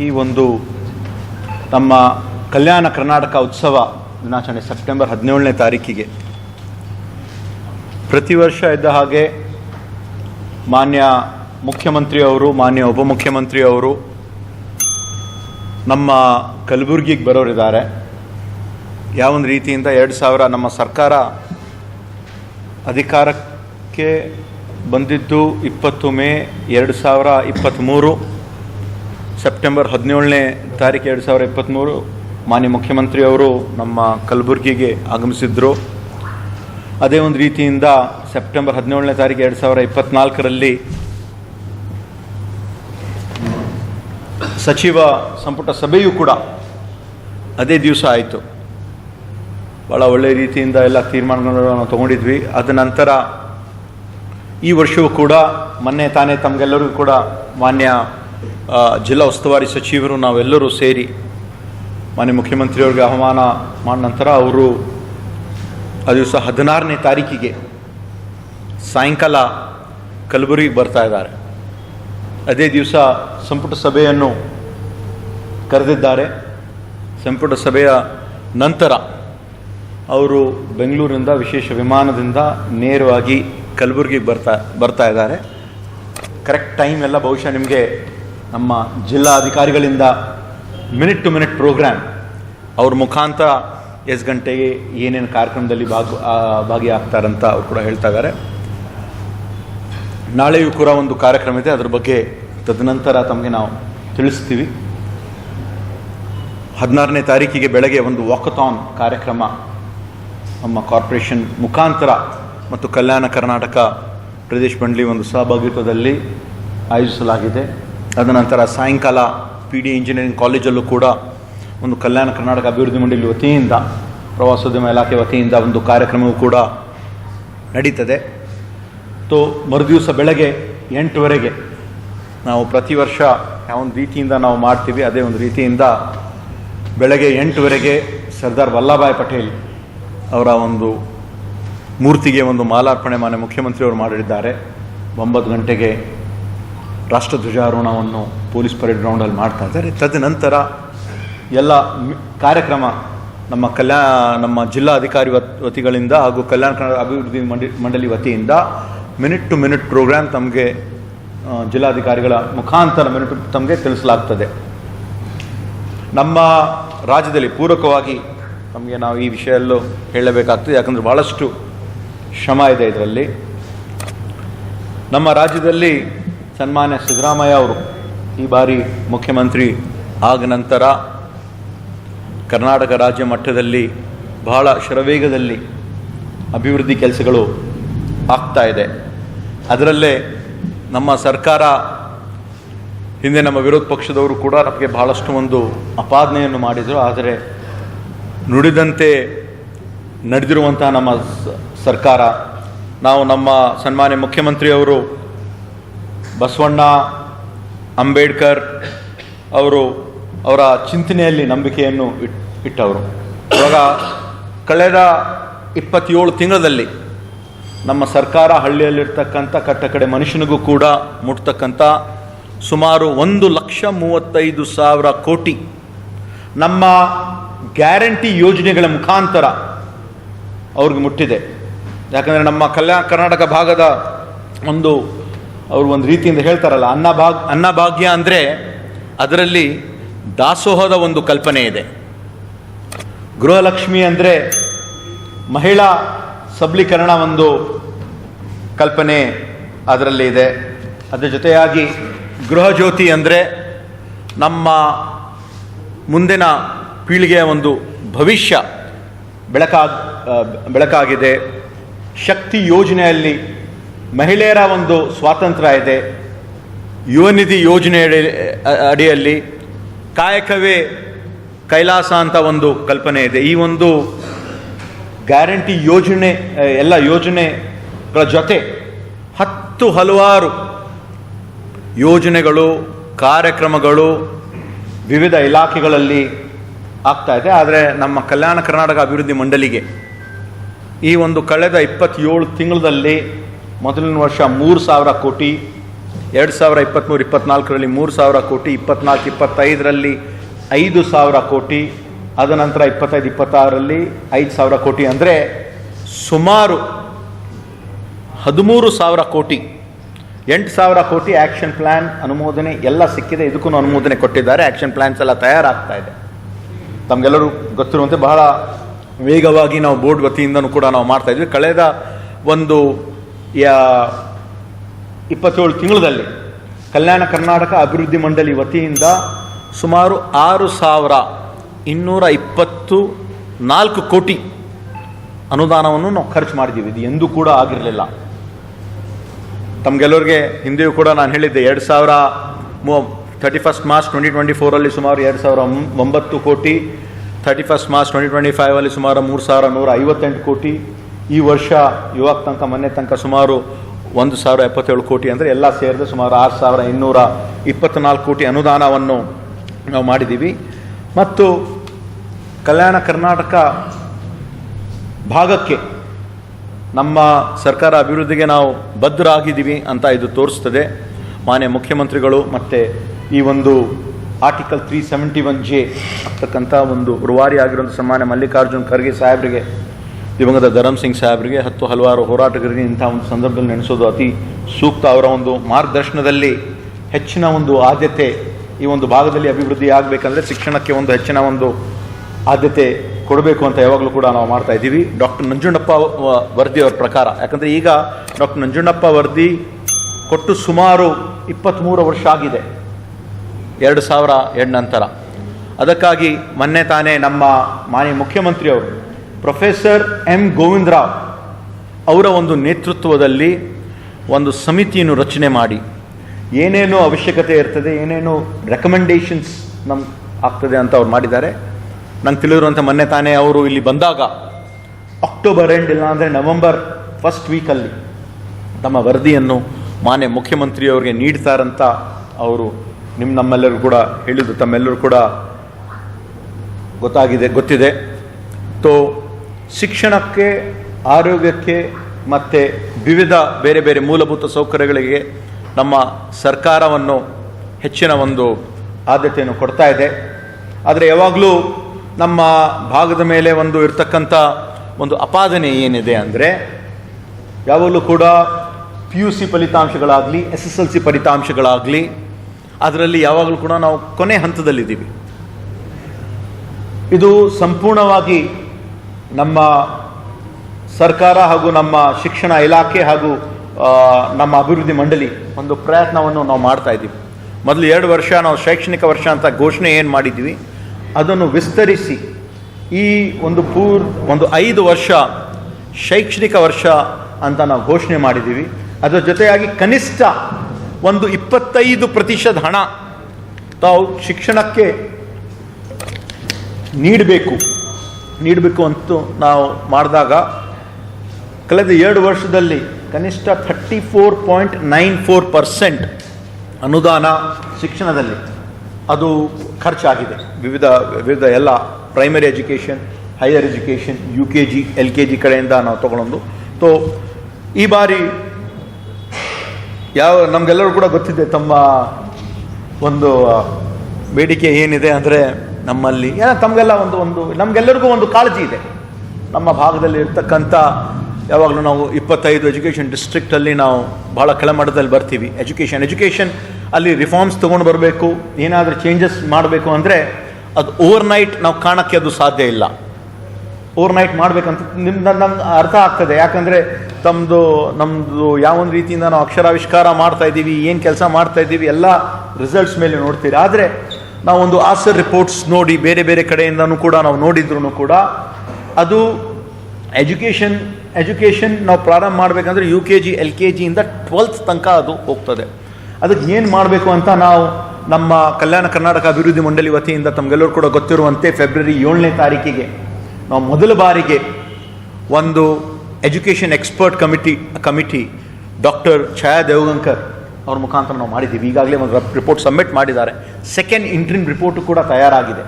ಈ ಒಂದು ನಮ್ಮ ಕಲ್ಯಾಣ ಕರ್ನಾಟಕ ಉತ್ಸವ ದಿನಾಚರಣೆ ಸೆಪ್ಟೆಂಬರ್ ಹದಿನೇಳನೇ ತಾರೀಕಿಗೆ. ಪ್ರತಿ ವರ್ಷ ಇದ್ದ ಹಾಗೆ ಮಾನ್ಯ ಮುಖ್ಯಮಂತ್ರಿಯವರು ಮಾನ್ಯ ಉಪಮುಖ್ಯಮಂತ್ರಿಯವರು ನಮ್ಮ ಕಲಬುರಗಿಗೆ ಬರೋರಿದ್ದಾರೆ. ಯಾವೊಂದು ರೀತಿಯಿಂದ ಎರಡು ಸಾವಿರ ನಮ್ಮ ಸರ್ಕಾರ ಅಧಿಕಾರಕ್ಕೆ ಬಂದಿದ್ದು ಇಪ್ಪತ್ತು ಮೇ ಎರಡು ಸಾವಿರ ಇಪ್ಪತ್ತ್ಮೂರು. ಸೆಪ್ಟೆಂಬರ್ ಹದಿನೇಳನೇ ತಾರೀಕು ಎರಡು ಸಾವಿರ ಇಪ್ಪತ್ತ್ಮೂರು ಮಾನ್ಯ ಮುಖ್ಯಮಂತ್ರಿಯವರು ನಮ್ಮ ಕಲಬುರಗಿಗೆ ಆಗಮಿಸಿದ್ರು. ಅದೇ ಒಂದು ರೀತಿಯಿಂದ ಸೆಪ್ಟೆಂಬರ್ ಹದಿನೇಳನೇ ತಾರೀಕು ಎರಡು ಸಾವಿರ ಇಪ್ಪತ್ತ್ನಾಲ್ಕರಲ್ಲಿ ಸಚಿವ ಸಂಪುಟ ಸಭೆಯೂ ಕೂಡ ಅದೇ ದಿವಸ ಆಯಿತು. ಭಾಳ ಒಳ್ಳೆಯ ರೀತಿಯಿಂದ ಎಲ್ಲ ತೀರ್ಮಾನಗಳನ್ನು ನಾವು ತಗೊಂಡಿದ್ವಿ. ಅದ ನಂತರ ಈ ವರ್ಷವೂ ಕೂಡ ಮೊನ್ನೆ ತಾನೇ ತಮಗೆಲ್ಲರಿಗೂ ಕೂಡ ಮಾನ್ಯ ಜಿಲ್ಲಾ ಉಸ್ತುವಾರಿ ಸಚಿವರು ನಾವೆಲ್ಲರೂ ಸೇರಿ ಮಾನ್ಯ ಮುಖ್ಯಮಂತ್ರಿಯವ್ರಿಗೆ ಆಹ್ವಾನ ಮಾಡಿದ ನಂತರ ಅವರು ಆ ದಿವಸ ಹದಿನಾರನೇ ತಾರೀಕಿಗೆ ಸಾಯಂಕಾಲ ಕಲಬುರಗಿಗೆ ಬರ್ತಾ ಇದ್ದಾರೆ. ಅದೇ ದಿವಸ ಸಂಪುಟ ಸಭೆಯನ್ನು ಕರೆದಿದ್ದಾರೆ. ಸಂಪುಟ ಸಭೆಯ ನಂತರ ಅವರು ಬೆಂಗಳೂರಿನಿಂದ ವಿಶೇಷ ವಿಮಾನದಿಂದ ನೇರವಾಗಿ ಕಲಬುರಗಿಗೆ ಬರ್ತಾ ಬರ್ತಾ ಇದ್ದಾರೆ. ಕರೆಕ್ಟ್ ಟೈಮ್ ಎಲ್ಲ ಬಹುಶಃ ನಿಮಗೆ ನಮ್ಮ ಜಿಲ್ಲಾ ಅಧಿಕಾರಿಗಳಿಂದ ಮಿನಿಟ್ ಟು ಮಿನಿಟ್ ಪ್ರೋಗ್ರಾಮ್. ಅವ್ರ ಮುಖಾಂತರ ಎಷ್ಟು ಗಂಟೆಗೆ ಏನೇನು ಕಾರ್ಯಕ್ರಮದಲ್ಲಿ ಭಾಗ ಭಾಗಿಯಾಗ್ತಾರಂತ ಅವ್ರು ಕೂಡ ಹೇಳ್ತಾ ಇದ್ದಾರೆ. ನಾಳೆಯೂ ಕೂಡ ಒಂದು ಕಾರ್ಯಕ್ರಮ ಇದೆ. ಅದ್ರ ಬಗ್ಗೆ ತದನಂತರ ತಮಗೆ ನಾವು ತಿಳಿಸ್ತೀವಿ. ಹದಿನಾರನೇ ತಾರೀಕಿಗೆ ಬೆಳಗ್ಗೆ ಒಂದು ವಾಕಥಾನ್ ಕಾರ್ಯಕ್ರಮ ನಮ್ಮ ಕಾರ್ಪೊರೇಷನ್ ಮುಖಾಂತರ ಮತ್ತು ಕಲ್ಯಾಣ ಕರ್ನಾಟಕ ಪ್ರದೇಶ ಮಂಡಳಿ ಒಂದು ಸಹಭಾಗಿತ್ವದಲ್ಲಿ ಆಯೋಜಿಸಲಾಗಿದೆ. ಅದನಂತರ ಸಾಯಂಕಾಲ ಪಿ ಡಿ ಇಂಜಿನಿಯರಿಂಗ್ ಕಾಲೇಜಲ್ಲೂ ಕೂಡ ಒಂದು ಕಲ್ಯಾಣ ಕರ್ನಾಟಕ ಅಭಿವೃದ್ಧಿ ಮಂಡಳಿ ವತಿಯಿಂದ, ಪ್ರವಾಸೋದ್ಯಮ ಇಲಾಖೆ ವತಿಯಿಂದ ಒಂದು ಕಾರ್ಯಕ್ರಮವೂ ಕೂಡ ನಡೀತದೆ. ತೋ, ಮರುದಿವಸ ಬೆಳಗ್ಗೆ ಎಂಟುವರೆಗೆ ನಾವು ಪ್ರತಿ ವರ್ಷ ಯಾವೊಂದು ರೀತಿಯಿಂದ ನಾವು ಮಾಡ್ತೀವಿ, ಅದೇ ಒಂದು ರೀತಿಯಿಂದ ಬೆಳಗ್ಗೆ ಎಂಟುವರೆಗೆ ಸರ್ದಾರ್ ವಲ್ಲಭಾಯ್ ಪಟೇಲ್ ಅವರ ಒಂದು ಮೂರ್ತಿಗೆ ಒಂದು ಮಾಲಾರ್ಪಣೆ ಮಾನ್ಯ ಮುಖ್ಯಮಂತ್ರಿಯವರು ಮಾಡಿದ್ದಾರೆ. ಒಂಬತ್ತು ಗಂಟೆಗೆ ರಾಷ್ಟ್ರಧ್ವಜಾರೋಹಣವನ್ನು ಪೊಲೀಸ್ ಪರೇಡ್ ಗ್ರೌಂಡಲ್ಲಿ ಮಾಡ್ತಾ ಇದ್ದಾರೆ. ತದನಂತರ ಎಲ್ಲ ಕಾರ್ಯಕ್ರಮ ನಮ್ಮ ಕಲ್ಯಾ, ನಮ್ಮ ಜಿಲ್ಲಾಧಿಕಾರಿ ವತ್- ವತಿಗಳಿಂದ ಹಾಗೂ ಕಲ್ಯಾಣ ಕನ್ನಡ ಅಭಿವೃದ್ಧಿ ಮಂಡಿ, ಮಂಡಳಿ ವತಿಯಿಂದ ಮಿನಿಟ್ ಟು ಮಿನಿಟ್ ಪ್ರೋಗ್ರಾಮ್ ತಮಗೆ ಜಿಲ್ಲಾಧಿಕಾರಿಗಳ ಮುಖಾಂತರ ಮಿನಿಟ್ ತಮಗೆ ತಿಳಿಸಲಾಗ್ತದೆ. ನಮ್ಮ ರಾಜ್ಯದಲ್ಲಿ ಪೂರಕವಾಗಿ ನಮಗೆ ನಾವು ಈ ವಿಷಯಲ್ಲೂ ಹೇಳಬೇಕಾಗ್ತದೆ. ಯಾಕಂದರೆ ಭಾಳಷ್ಟು ಶ್ರಮ ಇದೆ ಇದರಲ್ಲಿ. ನಮ್ಮ ರಾಜ್ಯದಲ್ಲಿ ಸನ್ಮಾನ್ಯ ಸಿದ್ದರಾಮಯ್ಯ ಅವರು ಈ ಬಾರಿ ಮುಖ್ಯಮಂತ್ರಿ ಆದ ನಂತರ ಕರ್ನಾಟಕ ರಾಜ್ಯ ಮಟ್ಟದಲ್ಲಿ ಬಹಳ ಶರವೇಗದಲ್ಲಿ ಅಭಿವೃದ್ಧಿ ಕೆಲಸಗಳು ಆಗ್ತಾ ಇದೆ. ಅದರಲ್ಲೇ ನಮ್ಮ ಸರ್ಕಾರ, ಹಿಂದೆ ನಮ್ಮ ವಿರೋಧ ಪಕ್ಷದವರು ಕೂಡ ನಮಗೆ ಬಹಳಷ್ಟು ಒಂದು ಅಪಾದನೆಯನ್ನು ಮಾಡಿದರು. ಆದರೆ ನುಡಿದಂತೆ ನಡೆದಿರುವಂತಹ ನಮ್ಮ ಸರ್ಕಾರ, ನಾವು ನಮ್ಮ ಸನ್ಮಾನ್ಯ ಮುಖ್ಯಮಂತ್ರಿಯವರು ಬಸವಣ್ಣ ಅಂಬೇಡ್ಕರ್ ಅವರು ಅವರ ಚಿಂತನೆಯಲ್ಲಿ ನಂಬಿಕೆಯನ್ನು ಇಟ್, ಇಟ್ಟವರು. ಇವಾಗ ಕಳೆದ ಇಪ್ಪತ್ತೇಳು ತಿಂಗಳಲ್ಲಿ ನಮ್ಮ ಸರ್ಕಾರ ಹಳ್ಳಿಯಲ್ಲಿರ್ತಕ್ಕಂಥ ಕಟ್ಟ ಕಡೆ ಮನುಷ್ಯನಿಗೂ ಕೂಡ ಮುಟ್ತಕ್ಕಂಥ ಸುಮಾರು ಒಂದು ಲಕ್ಷ ಮೂವತ್ತೈದು ಸಾವಿರ ಕೋಟಿ ನಮ್ಮ ಗ್ಯಾರಂಟಿ ಯೋಜನೆಗಳ ಮುಖಾಂತರ ಅವ್ರಿಗೆ ಮುಟ್ಟಿದೆ. ಯಾಕಂದರೆ ನಮ್ಮ ಕಲ್ಯಾಣ ಕರ್ನಾಟಕ ಭಾಗದ ಒಂದು ಅವರು ಒಂದು ರೀತಿಯಿಂದ ಹೇಳ್ತಾರಲ್ಲ, ಅನ್ನ ಅನ್ನಭಾಗ್ ಅನ್ನಭಾಗ್ಯ ಅಂದರೆ ಅದರಲ್ಲಿ ದಾಸೋಹದ ಒಂದು ಕಲ್ಪನೆ ಇದೆ. ಗೃಹಲಕ್ಷ್ಮಿ ಅಂದರೆ ಮಹಿಳಾ ಸಬಲೀಕರಣ ಒಂದು ಕಲ್ಪನೆ ಅದರಲ್ಲಿ ಇದೆ. ಅದರ ಜೊತೆಯಾಗಿ ಗೃಹ ಜ್ಯೋತಿ ಅಂದರೆ ನಮ್ಮ ಮುಂದಿನ ಪೀಳಿಗೆಯ ಒಂದು ಭವಿಷ್ಯ ಬೆಳಕಾಗ ಬೆಳಕಾಗಿದೆ. ಶಕ್ತಿ ಯೋಜನೆಯಲ್ಲಿ ಮಹಿಳೆಯರ ಒಂದು ಸ್ವಾತಂತ್ರ್ಯ ಇದೆ. ಯುವನಿಧಿ ಯೋಜನೆ ಅಡಿ- ಅಡಿಯಲ್ಲಿ ಕಾಯಕವೇ ಕೈಲಾಸ ಅಂತ ಒಂದು ಕಲ್ಪನೆ ಇದೆ. ಈ ಒಂದು ಗ್ಯಾರಂಟಿ ಯೋಜನೆ ಎಲ್ಲ ಯೋಜನೆಗಳ ಜೊತೆ ಹತ್ತು ಹಲವಾರು ಯೋಜನೆಗಳು, ಕಾರ್ಯಕ್ರಮಗಳು ವಿವಿಧ ಇಲಾಖೆಗಳಲ್ಲಿ ಆಗ್ತಾ ಇದೆ. ಆದರೆ ನಮ್ಮ ಕಲ್ಯಾಣ ಕರ್ನಾಟಕ ಅಭಿವೃದ್ಧಿ ಮಂಡಳಿಗೆ ಈ ಒಂದು ಕಳೆದ ಇಪ್ಪತ್ತೇಳು ತಿಂಗಳಲ್ಲಿ ಮೊದಲಿನ ವರ್ಷ ಮೂರು ಸಾವಿರ ಕೋಟಿ, ಎರಡು ಸಾವಿರ ಇಪ್ಪತ್ತ್ಮೂರು ಇಪ್ಪತ್ನಾಲ್ಕರಲ್ಲಿ ಮೂರು ಸಾವಿರ ಕೋಟಿ, ಇಪ್ಪತ್ನಾಲ್ಕು, ಇಪ್ಪತ್ತೈದರಲ್ಲಿ ಐದು ಸಾವಿರ ಕೋಟಿ, ಅದ ನಂತರ ಇಪ್ಪತ್ತೈದು, ಇಪ್ಪತ್ತಾರರಲ್ಲಿ ಐದು ಸಾವಿರ ಕೋಟಿ. ಅಂದರೆ ಸುಮಾರು ಹದಿಮೂರು ಸಾವಿರ ಕೋಟಿ. ಎಂಟು ಸಾವಿರ ಕೋಟಿ ಆ್ಯಕ್ಷನ್ ಪ್ಲ್ಯಾನ್ ಅನುಮೋದನೆ ಎಲ್ಲ ಸಿಕ್ಕಿದೆ. ಇದಕ್ಕೂ ಅನುಮೋದನೆ ಕೊಟ್ಟಿದ್ದಾರೆ. ಆ್ಯಕ್ಷನ್ ಪ್ಲ್ಯಾನ್ಸ್ ಎಲ್ಲ ತಯಾರಾಗ್ತಾ ಇದೆ. ತಮಗೆಲ್ಲರೂ ಗೊತ್ತಿರುವಂತೆ ಬಹಳ ವೇಗವಾಗಿ ನಾವು ಬೋರ್ಡ್ ವತಿಯಿಂದನೂ ಕೂಡ ನಾವು ಮಾಡ್ತಾಯಿದ್ವಿ ಕಳೆದ ಒಂದು ಇಪ್ಪತ್ತೇಳು ತಿಂಗಳಲ್ಲಿ ಕಲ್ಯಾಣ ಕರ್ನಾಟಕ ಅಭಿವೃದ್ಧಿ ಮಂಡಳಿ ವತಿಯಿಂದ ಸುಮಾರು ಆರು ಸಾವಿರ ಇನ್ನೂರ ಇಪ್ಪತ್ತು ನಾಲ್ಕು ಕೋಟಿ ಅನುದಾನವನ್ನು ನಾವು ಖರ್ಚು ಮಾಡಿದ್ದೀವಿ. ಇದು ಎಂದೂ ಕೂಡ ಆಗಿರಲಿಲ್ಲ. ತಮಗೆಲ್ಲರಿಗೆ ಹಿಂದೆಯೂ ಕೂಡ ನಾನು ಹೇಳಿದ್ದೆ, ಎರಡು ಸಾವಿರ ಮೂ thirty first March twenty twenty ಫೋರಲ್ಲಿ ಸುಮಾರು ಎರಡು ಸಾವಿರ ಒಂಬತ್ತು ಕೋಟಿ thirty first March twenty twenty ಫೈವಲ್ಲಿ ಸುಮಾರು ಮೂರು ಸಾವಿರ ನೂರ ಐವತ್ತೆಂಟು ಕೋಟಿ ಈ ವರ್ಷ, ಇವಾಗ ತನಕ, ಮೊನ್ನೆ ತನಕ ಸುಮಾರು ಒಂದು ಸಾವಿರ ಎಪ್ಪತ್ತೇಳು ಕೋಟಿ ಅಂದರೆ ಎಲ್ಲ ಸೇರಿದ್ರೆ ಸುಮಾರು ಆರು ಸಾವಿರ ಇನ್ನೂರ ಇಪ್ಪತ್ತ್ನಾಲ್ಕು ಕೋಟಿ ಅನುದಾನವನ್ನು ನಾವು ಮಾಡಿದ್ದೀವಿ. ಮತ್ತು ಕಲ್ಯಾಣ ಕರ್ನಾಟಕ ಭಾಗಕ್ಕೆ ನಮ್ಮ ಸರ್ಕಾರ ಅಭಿವೃದ್ಧಿಗೆ ನಾವು ಬದ್ಧರಾಗಿದ್ದೀವಿ ಅಂತ ಇದು ತೋರಿಸ್ತದೆ. ಮಾನ್ಯ ಮುಖ್ಯಮಂತ್ರಿಗಳು ಮತ್ತು ಈ ಒಂದು article three seventy one J ಅಂತಕ್ಕಂಥ ಒಂದು ರೂವಾರಿ ಆಗಿರುವಂಥ ಸನ್ಮಾನ್ಯ ಮಲ್ಲಿಕಾರ್ಜುನ್ ಖರ್ಗೆ ಸಾಹೇಬರಿಗೆ ದಿವಂಗತ ಧರಮ್ ಸಿಂಗ್ ಸಾಹೇಬರಿಗೆ ಹತ್ತು ಹಲವಾರು ಹೋರಾಟಗಾರರಿಗೆ ಇಂಥ ಒಂದು ಸಂದರ್ಭದಲ್ಲಿ ನೆನೆಸೋದು ಅತಿ ಸೂಕ್ತ ಅವರ ಒಂದು ಮಾರ್ಗದರ್ಶನದಲ್ಲಿ ಹೆಚ್ಚಿನ ಒಂದು ಆದ್ಯತೆ ಈ ಒಂದು ಭಾಗದಲ್ಲಿ ಅಭಿವೃದ್ಧಿ ಆಗಬೇಕಂದ್ರೆ ಶಿಕ್ಷಣಕ್ಕೆ ಒಂದು ಹೆಚ್ಚಿನ ಒಂದು ಆದ್ಯತೆ ಕೊಡಬೇಕು ಅಂತ ಯಾವಾಗಲೂ ಕೂಡ ನಾವು ಮಾಡ್ತಾ ಇದ್ದೀವಿ. ಡಾಕ್ಟರ್ ನಂಜುಂಡಪ್ಪ ವರದಿ ಅವರ ಪ್ರಕಾರ. ಯಾಕಂದರೆ ಈಗ ಡಾಕ್ಟರ್ ನಂಜುಂಡಪ್ಪ ವರದಿ ಕೊಟ್ಟು ಸುಮಾರು ಇಪ್ಪತ್ತ್ಮೂರು ವರ್ಷ ಆಗಿದೆ. ಎರಡು ಸಾವಿರ ಎರಡು ನಂತರ. ಅದಕ್ಕಾಗಿ ಮೊನ್ನೆ ತಾನೇ ನಮ್ಮ ಮಾನ್ಯ ಮುಖ್ಯಮಂತ್ರಿಯವರು ಪ್ರೊಫೆಸರ್ ಎಂ ಗೋವಿಂದರಾವ್ ಅವರ ಒಂದು ನೇತೃತ್ವದಲ್ಲಿ ಒಂದು ಸಮಿತಿಯನ್ನು ರಚನೆ ಮಾಡಿ. ಏನೇನು ಅವಶ್ಯಕತೆ ಇರ್ತದೆ, ಏನೇನು ರೆಕಮೆಂಡೇಷನ್ಸ್ ನಮ್ ಆಗ್ತದೆ ಅಂತ ಅವ್ರು ಮಾಡಿದ್ದಾರೆ. ನಂಗೆ ತಿಳಿದಿರುವಂಥ ಮೊನ್ನೆ ತಾನೇ ಅವರು ಇಲ್ಲಿ ಬಂದಾಗ ಅಕ್ಟೋಬರ್ ಎಂಡ್ ಇಲ್ಲ ಅಂದರೆ ನವೆಂಬರ್ ಫಸ್ಟ್ ವೀಕಲ್ಲಿ ತಮ್ಮ ವರದಿಯನ್ನು ಮಾನ್ಯ ಮುಖ್ಯಮಂತ್ರಿಯವರಿಗೆ ನೀಡ್ತಾರಂತ ಅವರು ನಿಮ್ಮ ನಮ್ಮೆಲ್ಲರೂ ಕೂಡ ಹೇಳಿದ್ದು ತಮ್ಮೆಲ್ಲರೂ ಕೂಡ ಗೊತ್ತಾಗಿದೆ, ಗೊತ್ತಿದೆ. ತೋ ಶಿಕ್ಷಣಕ್ಕೆ, ಆರೋಗ್ಯಕ್ಕೆ ಮತ್ತು ವಿವಿಧ ಬೇರೆ ಬೇರೆ ಮೂಲಭೂತ ಸೌಕರ್ಯಗಳಿಗೆ ನಮ್ಮ ಸರ್ಕಾರವನ್ನು ಹೆಚ್ಚಿನ ಒಂದು ಆದ್ಯತೆಯನ್ನು ಕೊಡ್ತಾ ಇದೆ. ಆದರೆ ಯಾವಾಗಲೂ ನಮ್ಮ ಭಾಗದ ಮೇಲೆ ಒಂದು ಇರ್ತಕ್ಕಂಥ ಒಂದು ಅಪಾದನೆ ಏನಿದೆ ಅಂದರೆ, ಯಾವಾಗಲೂ ಕೂಡ ಪಿ ಯು ಸಿ ಫಲಿತಾಂಶಗಳಾಗಲಿ ಎಸ್ ಎಸ್ ಎಲ್ ಸಿ ಫಲಿತಾಂಶಗಳಾಗಲಿ, ಅದರಲ್ಲಿ ಯಾವಾಗಲೂ ಕೂಡ ನಾವು ಕೊನೆ ಹಂತದಲ್ಲಿದ್ದೀವಿ. ಇದು ಸಂಪೂರ್ಣವಾಗಿ ನಮ್ಮ ಸರ್ಕಾರ ಹಾಗೂ ನಮ್ಮ ಶಿಕ್ಷಣ ಇಲಾಖೆ ಹಾಗೂ ನಮ್ಮ ಅಭಿವೃದ್ಧಿ ಮಂಡಳಿ ಒಂದು ಪ್ರಯತ್ನವನ್ನು ನಾವು ಮಾಡ್ತಾ ಇದ್ದೀವಿ. ಮೊದಲು ಎರಡು ವರ್ಷ ನಾವು ಶೈಕ್ಷಣಿಕ ವರ್ಷ ಅಂತ ಘೋಷಣೆ ಏನು ಮಾಡಿದ್ದೀವಿ, ಅದನ್ನು ವಿಸ್ತರಿಸಿ. ಈ ಒಂದು ಪೂರ್, ಒಂದು ಐದು ವರ್ಷ ಶೈಕ್ಷಣಿಕ ವರ್ಷ ಅಂತ ನಾವು ಘೋಷಣೆ ಮಾಡಿದ್ದೀವಿ. ಅದರ ಜೊತೆಯಾಗಿ ಕನಿಷ್ಠ ಒಂದು ಇಪ್ಪತ್ತೈದು ಪ್ರತಿಶತ ಹಣ ತಾವು ಶಿಕ್ಷಣಕ್ಕೆ ನೀಡಬೇಕು. ನೀಡಬೇಕು ಅಂತ ನಾವು ಮಾಡಿದಾಗ ಕಳೆದ ಎರಡು ವರ್ಷದಲ್ಲಿ ಕನಿಷ್ಠ thirty four point nine four percent ಅನುದಾನ ಶಿಕ್ಷಣದಲ್ಲಿ ಅದು ಖರ್ಚಾಗಿದೆ. ವಿವಿಧ ವಿವಿಧ ಎಲ್ಲ primary education higher education U K G L K G ಕಡೆಯಿಂದ ನಾವು ತೊಗೊಳೋದು ತೋ ಈ ಬಾರಿ ಯಾವ, ನಮಗೆಲ್ಲರೂ ಕೂಡ ಗೊತ್ತಿದೆ ತಮ್ಮ ಒಂದು ಬೇಡಿಕೆ ಏನಿದೆ ಅಂದರೆ ನಮ್ಮಲ್ಲಿ ಏನ ತಮಗೆಲ್ಲ ಒಂದು ಒಂದು, ನಮಗೆಲ್ಲರಿಗೂ ಒಂದು ಕಾಳಜಿ ಇದೆ. ನಮ್ಮ ಭಾಗದಲ್ಲಿ ಇರ್ತಕ್ಕಂಥ, ಯಾವಾಗಲೂ ನಾವು ಇಪ್ಪತ್ತೈದು ಎಜುಕೇಷನ್ ಡಿಸ್ಟ್ರಿಕ್ಟಲ್ಲಿ ನಾವು ಭಾಳ ಕೆಳಮಟ್ಟದಲ್ಲಿ ಬರ್ತೀವಿ. ಎಜುಕೇಷನ್ ಎಜುಕೇಷನ್ ಅಲ್ಲಿ ರಿಫಾರ್ಮ್ಸ್ ತೊಗೊಂಡು ಬರಬೇಕು, ಏನಾದರೂ ಚೇಂಜಸ್ ಮಾಡಬೇಕು ಅಂದರೆ ಅದು ಓವರ್ ನೈಟ್ ನಾವು ಕಾಣೋಕ್ಕೆ ಅದು ಸಾಧ್ಯ ಇಲ್ಲ. ಓವರ್ ನೈಟ್ ಮಾಡಬೇಕಂತ ನಿಮ್ದು ನಮ್ಗೆ ಅರ್ಥ ಆಗ್ತದೆ. ಯಾಕಂದರೆ ತಮ್ಮದು ನಮ್ಮದು ಯಾವೊಂದು ರೀತಿಯಿಂದ ನಾವು ಅಕ್ಷರಾವಿಷ್ಕಾರ ಮಾಡ್ತಾ ಇದ್ದೀವಿ, ಏನು ಕೆಲಸ ಮಾಡ್ತಾ ಇದ್ದೀವಿ, ಎಲ್ಲ ರಿಸಲ್ಟ್ಸ್ ಮೇಲೆ ನೋಡ್ತೀರಿ. ಆದರೆ ನಾವೊಂದು ಆಸರ್ ರಿಪೋರ್ಟ್ಸ್ ನೋಡಿ ಬೇರೆ ಬೇರೆ ಕಡೆಯಿಂದನೂ ಕೂಡ ನಾವು ನೋಡಿದ್ರು ಕೂಡ ಅದು ಎಜುಕೇಷನ್ ಎಜುಕೇಷನ್ ನಾವು ಪ್ರಾರಂಭ ಮಾಡಬೇಕಂದ್ರೆ U K G L K ಜಿಯಿಂದ twelfth ತನಕ ಅದು ಹೋಗ್ತದೆ. ಅದಕ್ಕೆ ಏನು ಮಾಡಬೇಕು ಅಂತ ನಾವು ನಮ್ಮ ಕಲ್ಯಾಣ ಕರ್ನಾಟಕ ಅಭಿವೃದ್ಧಿ ಮಂಡಳಿ ವತಿಯಿಂದ ತಮಗೆಲ್ಲರೂ ಕೂಡ ಗೊತ್ತಿರುವಂತೆ ಫೆಬ್ರವರಿ ಏಳನೇ ತಾರೀಕಿಗೆ ನಾವು ಮೊದಲ ಬಾರಿಗೆ ಒಂದು education expert committee committee doctor Chaya Devagankar ಅವ್ರ ಮುಖಾಂತರ ನಾವು ಮಾಡಿದ್ದೀವಿ. ಈಗಾಗಲೇ ಒಂದು ರಿಪೋರ್ಟ್ ಸಬ್ಮಿಟ್ ಮಾಡಿದ್ದಾರೆ. ಸೆಕೆಂಡ್ ಇಂಟ್ರಿಮ್ ರಿಪೋರ್ಟು ಕೂಡ ತಯಾರಾಗಿದೆ.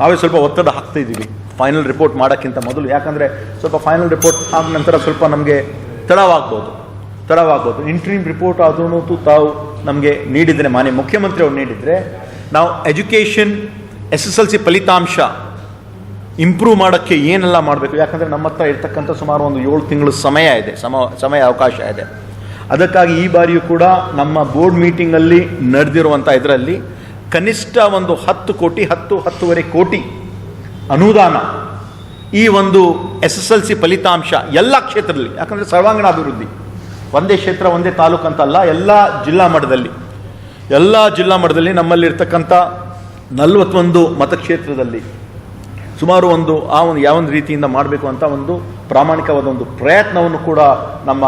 ನಾವೇ ಸ್ವಲ್ಪ ಒತ್ತಡ ಹಾಕ್ತಾ ಇದ್ದೀವಿ. ಫೈನಲ್ ರಿಪೋರ್ಟ್ ಮಾಡೋಕ್ಕಿಂತ ಮೊದಲು. ಯಾಕಂದರೆ ಸ್ವಲ್ಪ ಫೈನಲ್ ರಿಪೋರ್ಟ್ ಆದ ನಂತರ ಸ್ವಲ್ಪ ನಮಗೆ ತಡವಾಗ್ಬೋದು. ತಡವಾಗ್ಬೋದು. ಇಂಟ್ರಿಮ್ ರಿಪೋರ್ಟ್ ಆದ್ರೂ ತಾವು ನಮಗೆ ನೀಡಿದರೆ ಮಾನ್ಯ ಮುಖ್ಯಮಂತ್ರಿ ಅವ್ರು ನೀಡಿದರೆ ನಾವು education S S L C ಫಲಿತಾಂಶ ಇಂಪ್ರೂವ್ ಮಾಡೋಕ್ಕೆ ಏನೆಲ್ಲ ಮಾಡಬೇಕು? ಯಾಕಂದರೆ ನಮ್ಮ ಹತ್ರ ಇರ್ತಕ್ಕಂಥ ಸುಮಾರು ಒಂದು ಏಳು ತಿಂಗಳು ಸಮಯ ಇದೆ. ಸಮ ಸಮಯ ಅವಕಾಶ ಇದೆ. ಅದಕ್ಕಾಗಿ ಈ ಬಾರಿಯೂ ಕೂಡ ನಮ್ಮ ಬೋರ್ಡ್ ಮೀಟಿಂಗಲ್ಲಿ ನಡೆದಿರುವಂಥ ಇದರಲ್ಲಿ ಕನಿಷ್ಠ ಒಂದು ಹತ್ತು ಕೋಟಿ, ಹತ್ತು, ಹತ್ತುವರೆ ಕೋಟಿ ಅನುದಾನ ಈ ಒಂದು ಎಸ್ ಎಸ್ ಎಲ್ ಸಿ ಫಲಿತಾಂಶ ಎಲ್ಲ ಕ್ಷೇತ್ರದಲ್ಲಿ, ಯಾಕಂದರೆ ಸರ್ವಾಂಗಣ ಅಭಿವೃದ್ಧಿ ಒಂದೇ ಕ್ಷೇತ್ರ, ಒಂದೇ ತಾಲೂಕು ಅಂತಲ್ಲ, ಎಲ್ಲ ಜಿಲ್ಲಾ ಮಟ್ಟದಲ್ಲಿ. ಎಲ್ಲ ಜಿಲ್ಲಾ ಮಟ್ಟದಲ್ಲಿ ನಮ್ಮಲ್ಲಿರ್ತಕ್ಕಂಥ ನಲವತ್ತೊಂದು ಮತಕ್ಷೇತ್ರದಲ್ಲಿ ಸುಮಾರು ಒಂದು ಆ ಒಂದು ಯಾವೊಂದು ರೀತಿಯಿಂದ ಮಾಡಬೇಕು ಅಂತ ಒಂದು ಪ್ರಾಮಾಣಿಕವಾದ ಒಂದು ಪ್ರಯತ್ನವನ್ನು ಕೂಡ ನಮ್ಮ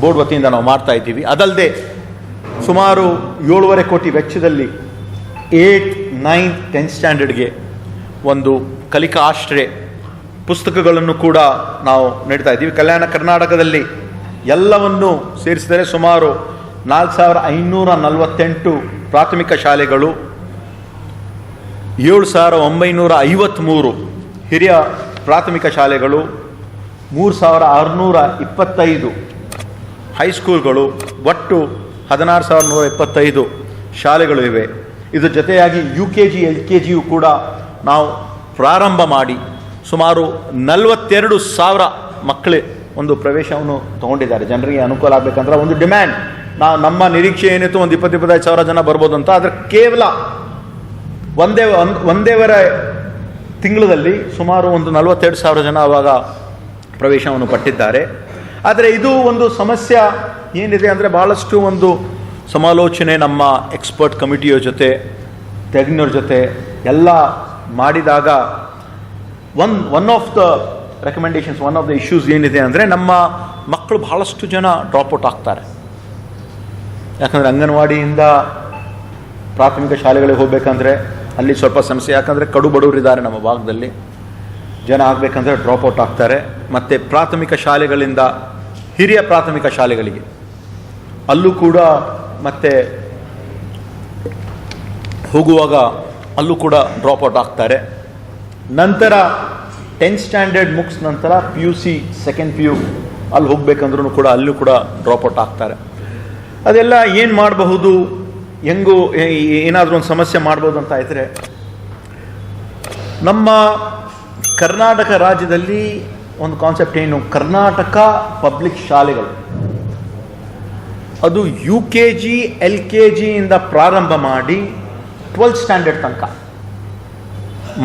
ಬೋರ್ಡ್ ವತಿಯಿಂದ ನಾವು ಮಾಡ್ತಾ ಇದ್ದೀವಿ. ಅದಲ್ಲದೆ ಸುಮಾರು ಏಳುವರೆ ಕೋಟಿ ವೆಚ್ಚದಲ್ಲಿ ಏಟ್, ನೈನ್, ಟೆಂತ್ ಸ್ಟ್ಯಾಂಡರ್ಡ್ಗೆ ಒಂದು ಕಲಿಕಾ ಆಶ್ರಯ ಪುಸ್ತಕಗಳನ್ನು ಕೂಡ ನಾವು ನೀಡ್ತಾ ಇದ್ದೀವಿ. ಕಲ್ಯಾಣ ಕರ್ನಾಟಕದಲ್ಲಿ ಎಲ್ಲವನ್ನು ಸೇರಿಸಿದರೆ ಸುಮಾರು ನಾಲ್ಕು ಸಾವಿರ ಐನೂರ ನಲವತ್ತೆಂಟು ಪ್ರಾಥಮಿಕ ಶಾಲೆಗಳು, ಏಳು ಸಾವಿರ ಒಂಬೈನೂರ ಐವತ್ತ್ಮೂರು ಹಿರಿಯ ಪ್ರಾಥಮಿಕ ಶಾಲೆಗಳು ಮೂರು ಸಾವಿರ ಆರುನೂರ ಇಪ್ಪತ್ತೈದು. ಹೈಸ್ಕೂಲ್ಗಳು ಒಟ್ಟು ಹದಿನಾರು ಸಾವಿರ ನೂರ ಇಪ್ಪತ್ತೈದು ಶಾಲೆಗಳು ಇವೆ. ಇದರ ಜೊತೆಯಾಗಿ U K G L K ಜಿಯು ಕೂಡ ನಾವು ಪ್ರಾರಂಭ ಮಾಡಿ ಸುಮಾರು ನಲವತ್ತೆರಡು ಸಾವಿರ ಮಕ್ಕಳೇ ಒಂದು ಪ್ರವೇಶವನ್ನು ತಗೊಂಡಿದ್ದಾರೆ. ಜನರಿಗೆ ಅನುಕೂಲ ಆಗಬೇಕಂದ್ರೆ ಒಂದು ಡಿಮ್ಯಾಂಡ್ ನಾವು ನಮ್ಮ ನಿರೀಕ್ಷೆ ಏನಿತ್ತು ಒಂದು ಇಪ್ಪತ್ತು ಇಪ್ಪತ್ತೈದು ಸಾವಿರ ಜನ ಬರ್ಬೋದು ಅಂತ, ಆದರೆ ಕೇವಲ ಒಂದೇ ಒಂದೇವರೆ ತಿಂಗಳಲ್ಲಿ ಸುಮಾರು ಒಂದು ನಲವತ್ತೆರಡು ಸಾವಿರ ಜನ ಆವಾಗ ಪ್ರವೇಶವನ್ನು ಪಟ್ಟಿದ್ದಾರೆ. ಆದರೆ ಇದು ಒಂದು ಸಮಸ್ಯೆ ಏನಿದೆ ಅಂದರೆ ಭಾಳಷ್ಟು ಒಂದು ಸಮಾಲೋಚನೆ ನಮ್ಮ ಎಕ್ಸ್ಪರ್ಟ್ ಕಮಿಟಿಯ ಜೊತೆ, ತಜ್ಞರ ಜೊತೆ ಎಲ್ಲ ಮಾಡಿದಾಗ one one of the recommendations one of the issues ಏನಿದೆ ಅಂದರೆ ನಮ್ಮ ಮಕ್ಕಳು ಭಾಳಷ್ಟು ಜನ ಡ್ರಾಪ್ಔಟ್ ಆಗ್ತಾರೆ. ಯಾಕಂದರೆ ಅಂಗನವಾಡಿಯಿಂದ ಪ್ರಾಥಮಿಕ ಶಾಲೆಗಳಿಗೆ ಹೋಗಬೇಕಂದ್ರೆ ಅಲ್ಲಿ ಸ್ವಲ್ಪ ಸಮಸ್ಯೆ. ಯಾಕಂದರೆ ಕಡು ಬಡವರಿದ್ದಾರೆ ನಮ್ಮ ಭಾಗದಲ್ಲಿ. ಜನ ಆಗಬೇಕಂದ್ರೆ ಡ್ರಾಪ್ಔಟ್ ಆಗ್ತಾರೆ. ಮತ್ತು ಪ್ರಾಥಮಿಕ ಶಾಲೆಗಳಿಂದ ಹಿರಿಯ ಪ್ರಾಥಮಿಕ ಶಾಲೆಗಳಿಗೆ. ಅಲ್ಲೂ ಕೂಡ ಮತ್ತೆ ಹೋಗುವಾಗ ಅಲ್ಲೂ ಕೂಡ ಡ್ರಾಪ್ಔಟ್ ಆಗ್ತಾರೆ. ನಂತರ ಟೆಂತ್ ಸ್ಟ್ಯಾಂಡರ್ಡ್ ಮುಗಿಸ್ ನಂತರ P U C second P U ಅಲ್ಲಿ ಹೋಗ್ಬೇಕಂದ್ರೂ ಕೂಡ ಅಲ್ಲೂ ಕೂಡ ಡ್ರಾಪ್ಔಟ್ ಆಗ್ತಾರೆ. ಅದೆಲ್ಲ ಏನು ಮಾಡಬಹುದು, ಹೆಂಗೂ ಏನಾದರೂ ಒಂದು ಸಮಸ್ಯೆ ಮಾಡ್ಬೋದು ಅಂತ ಇದ್ದರೆ ನಮ್ಮ ಕರ್ನಾಟಕ ರಾಜ್ಯದಲ್ಲಿ ಒಂದು ಕಾನ್ಸೆಪ್ಟ್ ಏನು? ಕರ್ನಾಟಕ ಪಬ್ಲಿಕ್ ಶಾಲೆಗಳು. ಅದು U K G L K ಜಿಯಿಂದ ಪ್ರಾರಂಭ ಮಾಡಿ ಟ್ವೆಲ್ತ್ ಸ್ಟ್ಯಾಂಡರ್ಡ್ ತನಕ